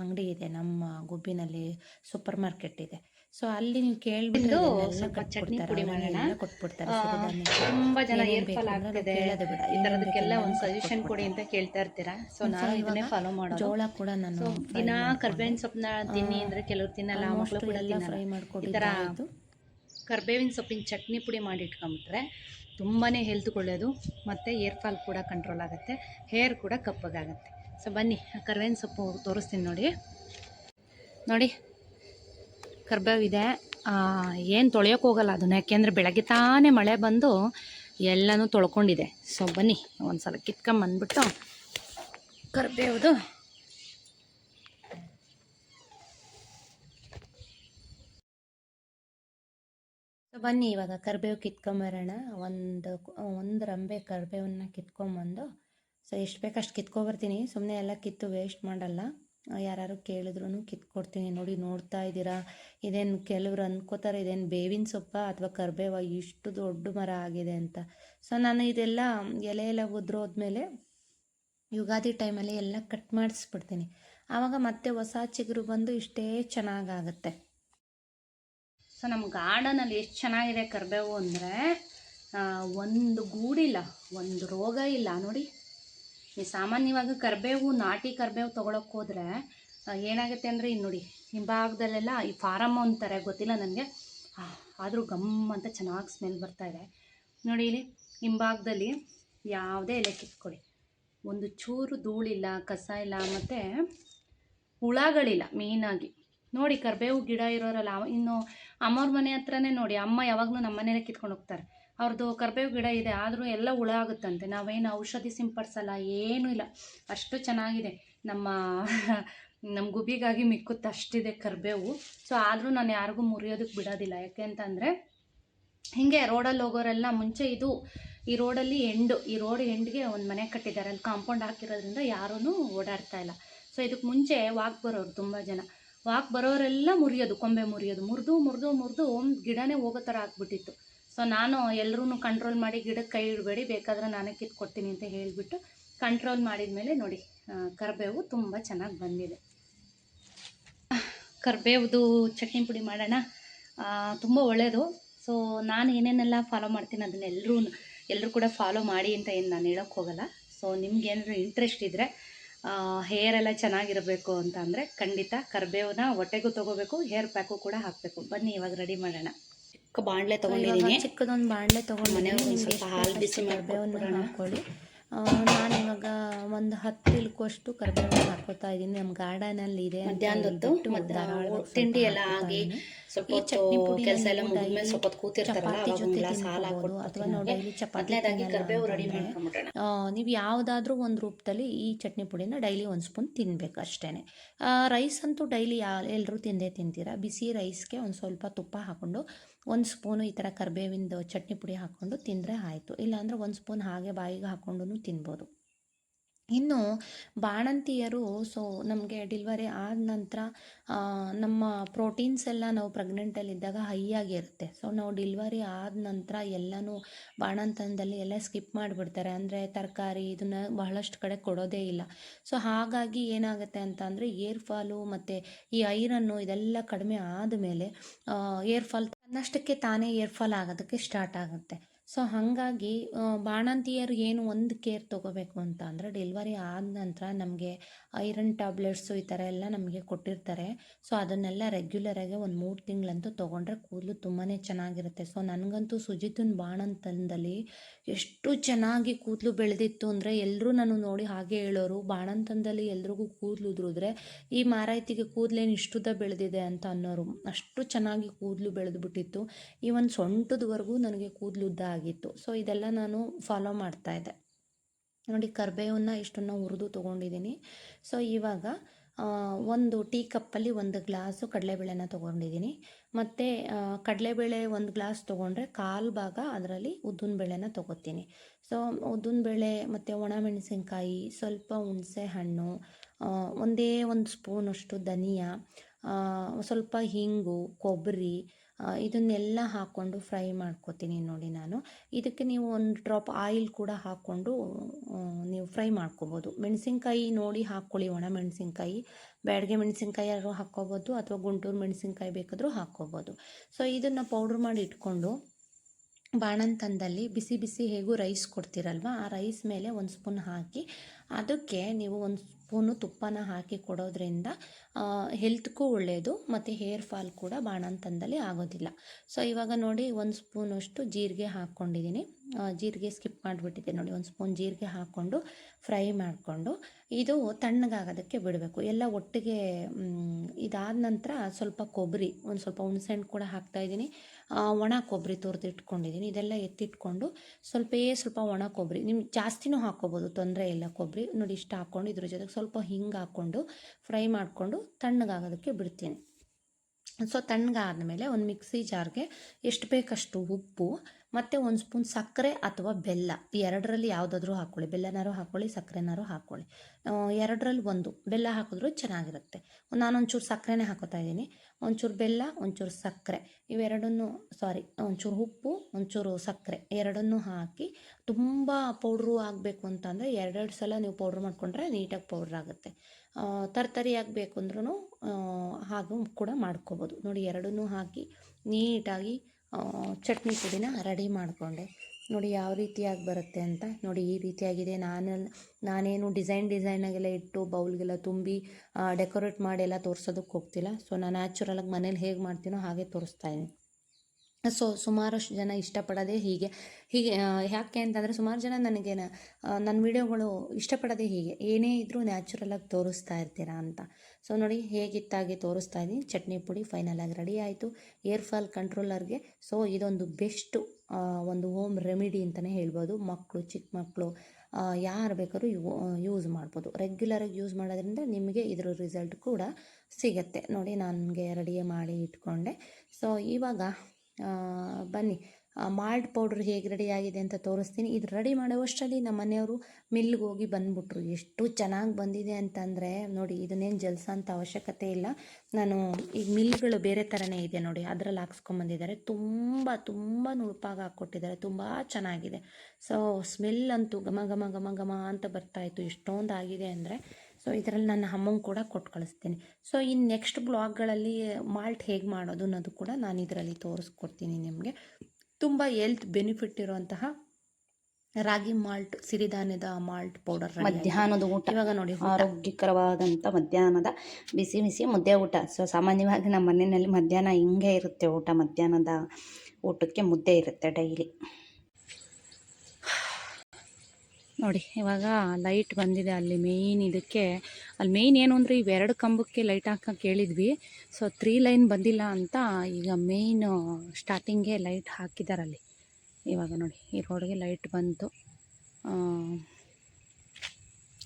ಅಂಗಡಿ ಇದೆ ನಮ್ಮ ಗುಬ್ಬಿನಲ್ಲಿ ಸೂಪರ್ ಮಾರ್ಕೆಟ್ ಇದೆ. ಸೊ ಅಲ್ಲಿ ನೀವು ಕೇಳ್ಬಿಟ್ಟು ಚಟ್ನಿ ಪುಡಿ ಮಾಡೋಣ. ತುಂಬಾ ಜನ ಏರ್ ಬೇಕು ಫಾಲ್ ಆಗ್ತಿದೆ. ಈ ಏನೇನ್ ಒಂದು ಸಜೆಷನ್ ಕೊಡಿ ಅಂತ. ಕೇಳ್ತಾ ಇರ್ತೀರಾ? ಸೊ ನಾನು ಇದನ್ನೇ ಫಾಲೋ ಮಾಡೋದು. ಜೋಳ ಕೂಡ ನಾನು ದಿನ ಮಾಡ್ಕೊಂಡೆ. ಕರ್ಬೇವಿನ ಸೊಪ್ಪನ್ನ ತಿನ್ನಿ ಅಂದ್ರೆ ಕೆಲವ್ರು ತಿನ್ನಲ್ಲ ಮಕ್ಕಳು ಕೂಡ ಫ್ರೈ ಈ ಮಾಡ್ಕೊಂಡಿದ್ದಾಯಿತು ಕರ್ಬೇವಿನ ಸೊಪ್ಪಿನ ಚಟ್ನಿ ಪುಡಿ ಮಾಡಿ ಇಟ್ಕೊಂಬಿಟ್ರೆ ತುಂಬಾ ಹೆಲ್ತ್ ಒಳ್ಳೆಯದು ಮತ್ತು ಏರ್ ಫಾಲ್ ಕೂಡ ಕಂಟ್ರೋಲ್ ಆಗುತ್ತೆ. ಹೇರ್ ಕೂಡ ಕಪ್ಪಗಾಗುತ್ತೆ. ಸೊ ಬನ್ನಿ, ಆ ಕರ್ಬೇವಿನ ಸೊಪ್ಪು ತೋರಿಸ್ತೀನಿ ನೋಡಿ. ನೋಡಿ, ಕರ್ಬೇವಿದೆ. ಏನು ತೊಳೆಯೋಕೆ ಹೋಗಲ್ಲ ಅದನ್ನು. ಯಾಕೆಂದರೆ ಬೆಳಗ್ಗೆ ತಾನೇ ಮಳೆ ಬಂದು ಎಲ್ಲನೂ ತೊಳ್ಕೊಂಡಿದೆ. ಸೊ ಬನ್ನಿ ಒಂದು ಸಲ ಕಿತ್ಕೊಂಬಂದ್ಬಿಟ್ಟು ಕರ್ಬೇವ್ದು ಬನ್ನಿ, ಇವಾಗ ಕರಿಬೇವು ಕಿತ್ಕೊಂಬರೋಣ. ಒಂದು ಒಂದು ರಂಬೆ ಕರಿಬೇವನ್ನ ಕಿತ್ಕೊಂಬಂದು, ಸೊ ಎಷ್ಟು ಬೇಕು ಅಷ್ಟು ಕಿತ್ಕೊಬರ್ತೀನಿ. ಸುಮ್ಮನೆ ಎಲ್ಲ ಕಿತ್ತು ವೇಸ್ಟ್ ಮಾಡಲ್ಲ. ಯಾರು ಕೇಳಿದ್ರು ಕಿತ್ಕೊಡ್ತೀನಿ. ನೋಡಿ, ನೋಡ್ತಾ ಇದ್ದೀರಾ? ಇದೇನು ಕೆಲವ್ರು ಅಂದ್ಕೋತಾರೆ ಇದೇನು ಬೇವಿನ ಸೊಪ್ಪ ಅಥವಾ ಕರಿಬೇವ? ಇಷ್ಟು ದೊಡ್ಡ ಮರ ಆಗಿದೆ ಅಂತ. ಸೊ ನಾನು ಇದೆಲ್ಲ ಎಲೆ ಎಲ್ಲ ಉದ್ರೋದ್ಮೇಲೆ ಯುಗಾದಿ ಟೈಮಲ್ಲಿ ಎಲ್ಲ ಕಟ್ ಮಾಡಿಸ್ಬಿಡ್ತೀನಿ. ಆವಾಗ ಮತ್ತೆ ಹೊಸ ಚಿಗುರು ಬಂದು ಇಷ್ಟೇ ಚೆನ್ನಾಗಾಗುತ್ತೆ ಸೊ ನಮ್ಮ ಗಾರ್ಡನಲ್ಲಿ ಎಷ್ಟು ಚೆನ್ನಾಗಿದೆ ಕರಿಬೇವು ಅಂದರೆ ಒಂದು ಗೂಡಿಲ್ಲ, ಒಂದು ರೋಗ ಇಲ್ಲ. ನೋಡಿ, ಈ ಸಾಮಾನ್ಯವಾಗಿ ಕರಿಬೇವು, ನಾಟಿ ಕರಿಬೇವು ತೊಗೊಳಕ್ಕೆ ಹೋದರೆ ಏನಾಗುತ್ತೆ ಅಂದರೆ ಇನ್ನು ನೋಡಿ, ಹಿಂಭಾಗದಲ್ಲೆಲ್ಲ ಈ ಫಾರಮ್ ಅಂತಾರೆ, ಗೊತ್ತಿಲ್ಲ ನನಗೆ. ಆದರೂ ಗಮ್ ಅಂತ ಚೆನ್ನಾಗಿ ಸ್ಮೆಲ್ ಬರ್ತಾ ಇದೆ. ನೋಡಿ ಇಲ್ಲಿ, ಹಿಂಭಾಗದಲ್ಲಿ ಯಾವುದೇ ಎಲೆ ಕಿತ್ಕೊಳ್ಳಿ. ಒಂದು ಚೂರು ಧೂಳಿಲ್ಲ, ಕಸ ಇಲ್ಲ, ಮತ್ತು ಹುಳಗಳಿಲ್ಲ ಮೇಯ್ನಾಗಿ ನೋಡಿ, ಕರಿಬೇವು ಗಿಡ ಇರೋರಲ್ಲ, ಇನ್ನು ಅಮ್ಮವ್ರ ಮನೆ ಹತ್ರನೇ ನೋಡಿ, ಅಮ್ಮ ಯಾವಾಗಲೂ ನಮ್ಮ ಮನೇಲೆ ಕಿತ್ಕೊಂಡು ಹೋಗ್ತಾರೆ. ಅವ್ರದ್ದು ಕರ್ಬೇವು ಗಿಡ ಇದೆ, ಆದರೂ ಎಲ್ಲ ಹುಳ ಆಗುತ್ತಂತೆ. ನಾವೇನು ಔಷಧಿ ಸಿಂಪಡಿಸಲ್ಲ, ಏನೂ ಇಲ್ಲ. ಅಷ್ಟು ಚೆನ್ನಾಗಿದೆ. ನಮ್ಮ ನಮ್ಮ ಗುಬಿಗಾಗಿ ಮಿಕ್ಕುತ್ತೆ ಅಷ್ಟಿದೆ ಕರ್ಬೇವು. ಸೊ ಆದರೂ ನಾನು ಯಾರಿಗೂ ಮುರಿಯೋದಕ್ಕೆ ಬಿಡೋದಿಲ್ಲ. ಯಾಕೆ ಅಂತಂದರೆ, ಹೀಗೆ ರೋಡಲ್ಲಿ ಹೋಗೋರೆಲ್ಲ ಮುಂಚೆ ಇದು, ಈ ರೋಡಲ್ಲಿ ಎಂಡು, ಈ ರೋಡ್ ಎಂಡ್ಗೆ ಒಂದು ಮನೆ ಕಟ್ಟಿದ್ದಾರೆ. ಅಲ್ಲಿ ಕಾಂಪೌಂಡ್ ಹಾಕಿರೋದ್ರಿಂದ ಯಾರೂ ಓಡಾಡ್ತಾ ಇಲ್ಲ. ಸೊ ಇದಕ್ಕೆ ಮುಂಚೆ ವಾಕ್ ಬರೋರು ತುಂಬ ಜನ. ವಾಕ್ ಬರೋರೆಲ್ಲ ಮುರಿಯೋದು, ಕೊಂಬೆ ಮುರಿಯೋದು, ಮುರಿದು ಮುರಿದು ಮುರಿದು ಗಿಡನೇ ಹೋಗೋ ಥರ ಆಗ್ಬಿಟ್ಟಿತ್ತು. ಸೊ ನಾನು ಎಲ್ಲರೂ ಕಂಟ್ರೋಲ್ ಮಾಡಿ ಗಿಡಕ್ಕೆ ಕೈ ಇಡಬೇಡಿ, ಬೇಕಾದ್ರೆ ನಾನೇ ಕಿತ್ಕೊಡ್ತೀನಿ ಅಂತ ಹೇಳಿಬಿಟ್ಟು ಕಂಟ್ರೋಲ್ ಮಾಡಿದ ಮೇಲೆ ನೋಡಿ ಕರಿಬೇವು ತುಂಬ ಚೆನ್ನಾಗಿ ಬಂದಿದೆ. ಕರಿಬೇವ್ದು ಚಟ್ನಿ ಪುಡಿ ಮಾಡೋಣ. ತುಂಬ ಒಳ್ಳೆಯದು ಸೊ ನಾನು ಏನೇನೆಲ್ಲ ಫಾಲೋ ಮಾಡ್ತೀನಿ ಅದನ್ನೆಲ್ಲರೂ ಎಲ್ಲರೂ ಕೂಡ ಫಾಲೋ ಮಾಡಿ ಅಂತ ಏನು ನಾನು ಹೇಳೋಕ್ಕೆ ಹೋಗಲ್ಲ. ಸೊ ನಿಮ್ಗೆ ಏನಾದರೂ ಇಂಟ್ರೆಸ್ಟ್ ಇದ್ದರೆ ಹೇರ್ ಎಲ್ಲ ಚೆನ್ನಾಗಿರಬೇಕು ಅಂತ ಅಂದರೆ ಖಂಡಿತ ಕರಿಬೇವನ್ನ ಹೊಟ್ಟೆಗೂ ತೊಗೋಬೇಕು ಹೇರ್ ಪ್ಯಾಕು ಕೂಡ ಹಾಕಬೇಕು. ಬನ್ನಿ ಇವಾಗ ರೆಡಿ ಮಾಡೋಣ. ಚಿಕ್ಕ ಬಾಣಲೆ ತೊಗೊಂಡಿದ್ದೀನಿ. ಚಿಕ್ಕದೊಂದು ಬಾಣಲೆ ತೊಗೊಂಡು ಮನೆಯವ್ರಿಗೆ ಸ್ವಲ್ಪ ಹಾಲು ಬಿಸಿ ಅಷ್ಟು ನಾನು ಇವಾಗ ಒಂದು ಹತ್ತು ಇಲ್ಕುವಷ್ಟು ಕರ್ಬೇವು ಹಾಕೋತಾ ಇದ್ದೀನಿ ನಮ್ಮ ಗಾರ್ಡನಲ್ಲಿ ಇದೆ ಮಧ್ಯಾಹ್ನದ ಮತ್ತೆ ಧಾರಾಳವಾಗಿ ತಿಂಡಿ ಎಲ್ಲ ಆಗಿ ಸ್ವಲ್ಪ ಚಟ್ನಿ ಪುಡಿ ಕೆಲಸ ಎಲ್ಲ ಮುಗಿದ್ಮೇಲೆ ಸ್ವಲ್ಪ ಕೂತಿರ್ತಾರಲ್ಲ ಅಥವಾ ನಾವು ಡೈಲಿ ಚಪಾತಿ ಮೊದಲನೇದಾಗಿ ರೆಡಿ ನೀವು ಯಾವುದಾದ್ರೂ ಒಂದು ರೂಪದಲ್ಲಿ ಈ ಚಟ್ನಿ ಪುಡಿನ ಡೈಲಿ ಒಂದು ಸ್ಪೂನ್ ತಿನ್ಬೇಕು ಅಷ್ಟೇ ರೈಸ್ ಅಂತೂ ಡೈಲಿ ಯಾ ಎಲ್ಲರೂ ತಿಂದೇ ತಿಂತೀರ? ಬಿಸಿ ರೈಸ್ಗೆ ಒಂದು ಸ್ವಲ್ಪ ತುಪ್ಪ ಹಾಕ್ಕೊಂಡು ಒಂದು ಸ್ಪೂನು ಈ ಥರ ಕರಿಬೇವಿಂದು ಚಟ್ನಿ ಪುಡಿ ಹಾಕ್ಕೊಂಡು ತಿಂದರೆ ಆಯಿತು. ಇಲ್ಲಾಂದರೆ ಒಂದು ಸ್ಪೂನ್ ಹಾಗೆ ಬಾಯಿಗೆ ಹಾಕ್ಕೊಂಡು ತಿನ್ಬೋದು. ಇನ್ನು ಬಾಣಂತಿಯರು, ಸೊ ನಮಗೆ ಡಿಲ್ವರಿ ಆದ ನಂತರ ನಮ್ಮ ಪ್ರೋಟೀನ್ಸ್ ಎಲ್ಲ ನಾವು ಪ್ರೆಗ್ನೆಂಟಲ್ಲಿದ್ದಾಗ ಹೈ ಆಗಿರುತ್ತೆ ಸೊ ನಾವು ಡಿಲ್ವರಿ ಆದ ನಂತರ ಎಲ್ಲನೂ ಬಾಣಂತನದಲ್ಲಿ ಎಲ್ಲ ಸ್ಕಿಪ್ ಮಾಡಿಬಿಡ್ತಾರೆ. ಅಂದರೆ ತರಕಾರಿ ಇದನ್ನು ಬಹಳಷ್ಟು ಕಡೆ ಕೊಡೋದೇ ಇಲ್ಲ. ಸೊ ಹಾಗಾಗಿ ಏನಾಗುತ್ತೆ ಅಂತ ಅಂದರೆ ಏರ್ ಫಾಲು ಮತ್ತು ಈ ಐರನ್ನು ಇದೆಲ್ಲ ಕಡಿಮೆ ಆದಮೇಲೆ ಏರ್ ಫಾಲ್ ತನ್ನಷ್ಟಕ್ಕೆ ತಾನೇ ಏರ್ಫಾಲ್ ಆಗೋದಕ್ಕೆ ಸ್ಟಾರ್ಟ್ ಆಗುತ್ತೆ. ಸೊ ಹಾಗಾಗಿ ಬಾಣಂತಿಯರು ಏನು ಒಂದು ಕೇರ್ ತೊಗೋಬೇಕು ಅಂತ ಅಂದರೆ ಡೆಲಿವರಿ ಆದ ನಂತರ ನಮಗೆ ಐರನ್ ಟ್ಯಾಬ್ಲೆಟ್ಸು ಈ ಥರ ಎಲ್ಲ ನಮಗೆ ಕೊಟ್ಟಿರ್ತಾರೆ. ಸೊ ಅದನ್ನೆಲ್ಲ ರೆಗ್ಯುಲರಾಗಿ ಒಂದು ಮೂರು ತಿಂಗಳಂತೂ ತೊಗೊಂಡ್ರೆ ಕೂದಲು ತುಂಬಾ ಚೆನ್ನಾಗಿರುತ್ತೆ. ಸೊ ನನಗಂತೂ ಸುಜಿತನ ಬಾಣಂತನದಲ್ಲಿ ಎಷ್ಟು ಚೆನ್ನಾಗಿ ಕೂದಲು ಬೆಳೆದಿತ್ತು ಅಂದರೆ ಎಲ್ಲರೂ ನಾನು ನೋಡಿ ಹಾಗೆ ಹೇಳೋರು, ಬಾಣಂತನದಲ್ಲಿ ಎಲ್ರಿಗೂ ಕೂದಲು ಉದುರಿದ್ರೆ ಈ ಮಾರಾಯ್ತಿಗೆ ಕೂದಲೇನು ಇಷ್ಟುದ ಬೆಳೆದಿದೆ ಅಂತ ಅನ್ನೋರು ಅಷ್ಟು ಚೆನ್ನಾಗಿ ಕೂದಲು ಬೆಳೆದ್ಬಿಟ್ಟಿತ್ತು. ಈ ಒಂದು ಸೊಂಟದವರೆಗೂ ನನಗೆ ಕೂದಲು ಉದ್ದ ಆಗಿತ್ತು. ಸೊ ಇದೆಲ್ಲ ನಾನು ಫಾಲೋ ಮಾಡ್ತಾ ಇದ್ದೆ. ನೋಡಿ, ಕರ್ಬೇವನ್ನ ಇಷ್ಟನ್ನು ಹುರಿದು ತೊಗೊಂಡಿದ್ದೀನಿ. ಸೊ ಇವಾಗ ಒಂದು ಟೀ ಕಪ್ಪಲ್ಲಿ ಒಂದು ಗ್ಲಾಸು ಕಡಲೆಬೇಳೆನ ತೊಗೊಂಡಿದ್ದೀನಿ. ಮತ್ತು ಕಡಲೆಬೇಳೆ ಒಂದು ಗ್ಲಾಸ್ ತೊಗೊಂಡ್ರೆ ಕಾಲು ಭಾಗ ಅದರಲ್ಲಿ ಉದ್ದಿನಬೇಳೆನ ತೊಗೋತೀನಿ. ಸೊ ಉದ್ದಿನಬೇಳೆ ಮತ್ತು ಒಣಮೆಣಸಿನ್ಕಾಯಿ, ಸ್ವಲ್ಪ ಹುಣಸೆ ಹಣ್ಣು ಒಂದೇ ಒಂದು ಸ್ಪೂನಷ್ಟು ಧನಿಯಾ ಸ್ವಲ್ಪ ಹಿಂಗು, ಕೊಬ್ಬರಿ ಇದನ್ನೆಲ್ಲ ಹಾಕ್ಕೊಂಡು ಫ್ರೈ ಮಾಡ್ಕೊತೀನಿ ನೋಡಿ ನಾನು. ಇದಕ್ಕೆ ನೀವು ಒಂದು ಡ್ರಾಪ್ ಆಯಿಲ್ ಕೂಡ ಹಾಕ್ಕೊಂಡು ನೀವು ಫ್ರೈ ಮಾಡ್ಕೋಬೋದು. ಮೆಣಸಿನ್ಕಾಯಿ ನೋಡಿ ಹಾಕ್ಕೊಳ್ಳಿ ಒಣ ಮೆಣಸಿನ್ಕಾಯಿ. ಬ್ಯಾಡಗೆ ಮೆಣಸಿನ್ಕಾಯಿ ಯಾರು ಹಾಕ್ಕೋಬೋದು ಅಥವಾ ಗುಂಟೂರು ಮೆಣಸಿನ್ಕಾಯಿ ಬೇಕಾದರೂ ಹಾಕ್ಕೋಬೋದು. ಸೊ ಇದನ್ನು ಪೌಡ್ರ್ ಮಾಡಿ ಇಟ್ಕೊಂಡು ಬಾಣಂತನದಲ್ಲಿ ಬಿಸಿ ಬಿಸಿ ಹೇಗೂ ರೈಸ್ ಕೊಡ್ತೀರಲ್ವ, ಆ ರೈಸ್ ಮೇಲೆ ಒಂದು ಸ್ಪೂನ್ ಹಾಕಿ ಅದಕ್ಕೆ ನೀವು ಒಂದು ಸ್ಪೂನು ತುಪ್ಪನ ಹಾಕಿ ಕೊಡೋದ್ರಿಂದ ಹೆಲ್ತ್ಗೂ ಒಳ್ಳೆಯದು ಮತ್ತು ಹೇರ್ ಫಾಲ್ ಕೂಡ ಬಾಣಂತನದಲ್ಲಿ ಆಗೋದಿಲ್ಲ. ಸೊ ಇವಾಗ ನೋಡಿ ಒಂದು ಸ್ಪೂನಷ್ಟು ಜೀರಿಗೆ ಹಾಕ್ಕೊಂಡಿದ್ದೀನಿ. ಜೀರಿಗೆ ಸ್ಕಿಪ್ ಮಾಡಿಬಿಟ್ಟಿದ್ದೆ ನೋಡಿ, ಒಂದು ಸ್ಪೂನ್ ಜೀರಿಗೆ ಹಾಕ್ಕೊಂಡು ಫ್ರೈ ಮಾಡಿಕೊಂಡು ಇದು ತಣ್ಣಗಾಗೋದಕ್ಕೆ ಬಿಡಬೇಕು. ಎಲ್ಲ ಒಟ್ಟಿಗೆ ಇದಾದ ನಂತರ ಸ್ವಲ್ಪ ಕೊಬ್ಬರಿ, ಒಂದು ಸ್ವಲ್ಪ ಹುಣಸೆಹಣ್ಣು ಕೂಡ ಹಾಕ್ತಾಯಿದ್ದೀನಿ ಒಣ ಕೊಬ್ಬರಿ ತುರಿದು ಇಟ್ಕೊಂಡಿದ್ದೀನಿ ಇದೆಲ್ಲ ಎತ್ತಿಟ್ಕೊಂಡು ಸ್ವಲ್ಪೇ ಸ್ವಲ್ಪ ಒಣ ಕೊಬ್ಬರಿ ನಿಮ್ಗೆ ಜಾಸ್ತಿನೂ ಹಾಕ್ಕೋಬೋದು, ತೊಂದರೆ ಇಲ್ಲ ಕೊಬ್ಬರಿ. ನೋಡಿ ಇಷ್ಟು ಹಾಕ್ಕೊಂಡು ಇದ್ರ ಜೊತೆಗೆ ಸ್ವಲ್ಪ ಹಿಂಗೆ ಹಾಕ್ಕೊಂಡು ಫ್ರೈ ಮಾಡಿಕೊಂಡು ತಣ್ಣಗಾಗೋದಕ್ಕೆ ಬಿಡ್ತೀನಿ. ಸೊ, ತಣ್ಣಗಾದ್ಮೇಲೆ ಒಂದು ಮಿಕ್ಸಿ ಜಾರ್ಗೆ ಎಷ್ಟು ಬೇಕಷ್ಟು ಉಪ್ಪು, ಮತ್ತು ಒಂದು ಸ್ಪೂನ್ ಸಕ್ಕರೆ ಅಥವಾ ಬೆಲ್ಲ. ಎರಡರಲ್ಲಿ ಯಾವುದಾದ್ರೂ ಹಾಕ್ಕೊಳ್ಳಿ ಬೆಲ್ಲನಾರು ಹಾಕ್ಕೊಳ್ಳಿ ಸಕ್ಕರೆನಾರು ಹಾಕ್ಕೊಳ್ಳಿ ಎರಡರಲ್ಲಿ ಒಂದು. ಬೆಲ್ಲ ಹಾಕಿದ್ರೂ ಚೆನ್ನಾಗಿರುತ್ತೆ. ನಾನೊಂಚೂರು ಸಕ್ಕರೆನೇ ಹಾಕೋತಾ ಇದ್ದೀನಿ. ಒಂಚೂರು ಬೆಲ್ಲ, ಒಂಚೂರು ಸಕ್ಕರೆ. ಇವೆರಡನ್ನು ಸಾರಿ ಒಂಚೂರು ಉಪ್ಪು, ಒಂಚೂರು ಸಕ್ಕರೆ. ಎರಡನ್ನೂ ಹಾಕಿ ತುಂಬ ಪೌಡ್ರು ಆಗಬೇಕು ಅಂತಂದರೆ ಎರಡೆರಡು ಸಲ ನೀವು ಪೌಡ್ರ್ ಮಾಡಿಕೊಂಡ್ರೆ ನೀಟಾಗಿ ಪೌಡ್ರ್ ಆಗುತ್ತೆ. ತರ್ತರಿ ಆಗಬೇಕು ಅಂದ್ರೂ ಹಾಗೂ ಕೂಡ ಮಾಡ್ಕೋಬೋದು. ನೋಡಿ, ಎರಡನ್ನೂ ಹಾಕಿ ನೀಟಾಗಿ ಚಟ್ನಿ ಪುಡಿನ ರೆಡಿ ಮಾಡಿಕೊಂಡೆ. ನೋಡಿ ಯಾವ ರೀತಿಯಾಗಿ ಬರುತ್ತೆ ಅಂತ ನೋಡಿ ಈ ರೀತಿಯಾಗಿದೆ. ನಾನು, ನಾನೇನು ಡಿಸೈನ್ ಡಿಸೈನಾಗೆಲ್ಲ ಇಟ್ಟು ಬೌಲ್ಗೆಲ್ಲ ತುಂಬಿ ಡೆಕೋರೇಟ್ ಮಾಡಿ ಎಲ್ಲ ತೋರ್ಸೋದಕ್ಕೆ ಹೋಗ್ತಿಲ್ಲ. ಸೊ, ನಾನು ನ್ಯಾಚುರಲಾಗಿ ಮನೇಲಿ ಹೇಗೆ ಮಾಡ್ತೀನೋ ಹಾಗೆ ತೋರಿಸ್ತಾ ಇದ್ದೀನಿ. ಸೊ ಸುಮಾರಷ್ಟು ಜನ ಇಷ್ಟಪಡೋದೇ ಹೀಗೆ ಹೀಗೆ ಯಾಕೆ ಅಂತಂದರೆ ಸುಮಾರು ಜನ ನನಗೆ ನನ್ನ ವಿಡಿಯೋಗಳು ಇಷ್ಟಪಡೋದೇ ಹೀಗೆ, ಏನೇ ಇದ್ದರೂ ನ್ಯಾಚುರಲಾಗಿ ತೋರಿಸ್ತಾ ಇರ್ತೀರಾ ಅಂತ. ಸೊ ನೋಡಿ ಹೇಗಿತ್ತಾಗಿ ತೋರಿಸ್ತಾ ಇದ್ದೀನಿ. ಚಟ್ನಿ ಪುಡಿ ಫೈನಲಾಗಿ ರೆಡಿ ಆಯಿತು. ಏರ್ ಫಾಲ್ ಕಂಟ್ರೋಲರ್ಗೆ ಸೊ ಇದೊಂದು ಬೆಸ್ಟು ಒಂದು ಹೋಮ್ ರೆಮಿಡಿ ಅಂತಲೇ ಹೇಳ್ಬೋದು. ಮಕ್ಕಳು ಚಿಕ್ಕ ಮಕ್ಕಳು ಯಾರು ಬೇಕಾದ್ರೂ ಯೂಸ್ ಮಾಡ್ಬೋದು. ರೆಗ್ಯುಲರಾಗಿ ಯೂಸ್ ಮಾಡೋದ್ರಿಂದ ನಿಮಗೆ ಇದರ ರಿಸಲ್ಟ್ ಕೂಡ ಸಿಗತ್ತೆ. ನೋಡಿ ನನಗೆ ರೆಡಿ ಮಾಡಿ ಇಟ್ಕೊಂಡೆ. ಸೊ ಇವಾಗ ಬನ್ನಿ. ಮಾಲ್ಟ್ ಪೌಡ್ರ್ ಹೇಗೆ ರೆಡಿ ಆಗಿದೆ ಅಂತ ತೋರಿಸ್ತೀನಿ. ಇದು ರೆಡಿ ಮಾಡುವಷ್ಟರಲ್ಲಿ ನಮ್ಮ ಮನೆಯವರು ಮಿಲ್ಗೆ ಹೋಗಿ ಬಂದುಬಿಟ್ರು. ಎಷ್ಟು ಚೆನ್ನಾಗಿ ಬಂದಿದೆ ಅಂತಂದರೆ, ನೋಡಿ, ಇದನ್ನೇನು ಜಲ್ಸೋಂಥ ಅವಶ್ಯಕತೆ ಇಲ್ಲ. ನಾನು ಈಗ ಮಿಲ್ಗಳು ಬೇರೆ ಥರನೇ ಇದೆ ನೋಡಿ, ಅದರಲ್ಲಿ ಹಾಕ್ಸ್ಕೊಂಬಂದಿದ್ದಾರೆ ತುಂಬ ತುಂಬ ನುಣುಪಾಗಿ ಹಾಕ್ಕೊಟ್ಟಿದ್ದಾರೆ. ತುಂಬ ಚೆನ್ನಾಗಿದೆ. ಸೊ ಸ್ಮೆಲ್ ಅಂತೂ ಘಮ ಘಮ ಘಮ ಘಮ ಅಂತ ಬರ್ತಾಯಿತ್ತು ಎಷ್ಟೊಂದು ಆಗಿದೆ ಅಂದರೆ ಸೊ ಇದರಲ್ಲಿ ನಾನು ಅಮ್ಮಂಗೆ ಕೂಡ ಕೊಟ್ಟು ಕಳಿಸ್ತೀನಿ. ಸೊ ಇನ್ನು ನೆಕ್ಸ್ಟ್ ಬ್ಲಾಗ್ಗಳಲ್ಲಿ ಮಾಲ್ಟ್ ಹೇಗೆ ಮಾಡೋದು ಅನ್ನೋದು ಕೂಡ ನಾನು ಇದರಲ್ಲಿ ತೋರಿಸ್ಕೊಡ್ತೀನಿ ನಿಮಗೆ. ತುಂಬ ಎಲ್ತ್ ಬೆನಿಫಿಟ್ ಇರುವಂತಹ ರಾಗಿ ಮಾಲ್ಟ್ ಸಿರಿಧಾನ್ಯದ ಮಾಲ್ಟ್ ಪೌಡರ್ ಮಧ್ಯಾಹ್ನದ ಊಟ ಇವಾಗ ನೋಡಿ. ಆರೋಗ್ಯಕರವಾದಂಥ ಮಧ್ಯಾಹ್ನದ ಬಿಸಿ ಬಿಸಿ ಮುದ್ದೆ ಊಟ. ಸೊ ಸಾಮಾನ್ಯವಾಗಿ ನಮ್ಮ ಮನೆಯಲ್ಲಿ ಮಧ್ಯಾಹ್ನ ಹಿಂಗೆ ಇರುತ್ತೆ ಊಟ. ಮಧ್ಯಾಹ್ನದ ಊಟಕ್ಕೆ ಮುದ್ದೆ ಇರುತ್ತೆ ಡೈಲಿ. ನೋಡಿ, ಇವಾಗ ಲೈಟ್ ಬಂದಿದೆ ಅಲ್ಲಿ ಮೇಯ್ನ್ ಇದಕ್ಕೆ. ಅಲ್ಲಿ ಮೇಯ್ನ್ ಏನು ಅಂದರೆ ಇವೆರಡು ಕಂಬಕ್ಕೆ ಲೈಟ್ ಹಾಕಕ್ಕೆ ಕೇಳಿದ್ವಿ ಸೊ ತ್ರೀ ಲೈನ್ ಬಂದಿಲ್ಲ ಅಂತ ಈಗ ಮೇಯ್ನ್ ಸ್ಟಾರ್ಟಿಂಗ್ಗೆ ಲೈಟ್ ಹಾಕಿದ್ದಾರೆ ಅಲ್ಲಿ. ಇವಾಗ ನೋಡಿ, ಈ ರೋಡ್ಗೆ ಲೈಟ್ ಬಂತು.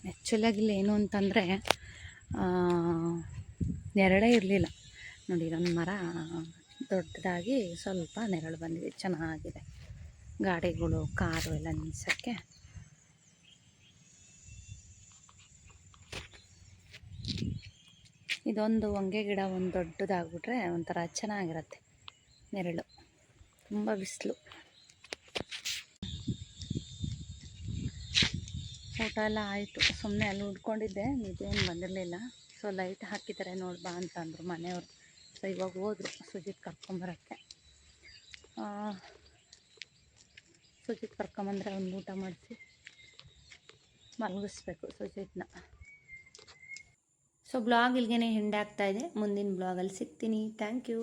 ಆ್ಯಕ್ಚುಲಾಗಿ ಇಲ್ಲಿ ಏನು ಅಂತಂದರೆ ನೆರಳೇ ಇರಲಿಲ್ಲ. ನೋಡಿ, ಇದೊಂದು ಮರ ದೊಡ್ಡದಾಗಿ ಸ್ವಲ್ಪ ನೆರಳು ಬಂದಿದೆ, ಚೆನ್ನಾಗಿದೆ. ಗಾಡಿಗಳು, ಕಾರು ಎಲ್ಲ ನಿಲ್ಸೋಕ್ಕೆ. ಇದೊಂದು ಹೊಂಗೆ ಗಿಡ ಒಂದು ದೊಡ್ಡದಾಗ್ಬಿಟ್ರೆ ಒಂಥರ ಚೆನ್ನಾಗಿರುತ್ತೆ. ನೆರಳು. ತುಂಬ ಬಿಸಿಲು. ಊಟ ಎಲ್ಲ ಆಯಿತು. ಸುಮ್ಮನೆ ಅಲ್ಲಿ ಉಡ್ಕೊಂಡಿದ್ದೆ. ಇದೇನು ಬಂದಿರಲಿಲ್ಲ. ಸೊ ಲೈಟ್ ಹಾಕಿದ್ದಾರೆ ನೋಡಿ ಬಾ ಅಂತ ಅಂದರು ಮನೆಯವರು. ಸೊ ಇವಾಗ ಹೋದರು ಸುಜಿತ್ ಕರ್ಕೊಂಬರೋಕ್ಕೆ ಸುಜಿತ್ ಕರ್ಕೊಂಬಂದ್ರೆ ಒಂದು ಊಟ ಮಾಡಿಸಿ ಮಲಗಿಸ್ಬೇಕು ಸುಜಿತ್ನ. ಸೊ ಬ್ಲಾಗ್ ಇಲ್ಲಿಗೆ ಹೆಂಡಾಗ್ತಾ ಇದೆ. ಮುಂದಿನ ಬ್ಲಾಗಲ್ಲಿ ಸಿಗ್ತೀನಿ. Thank you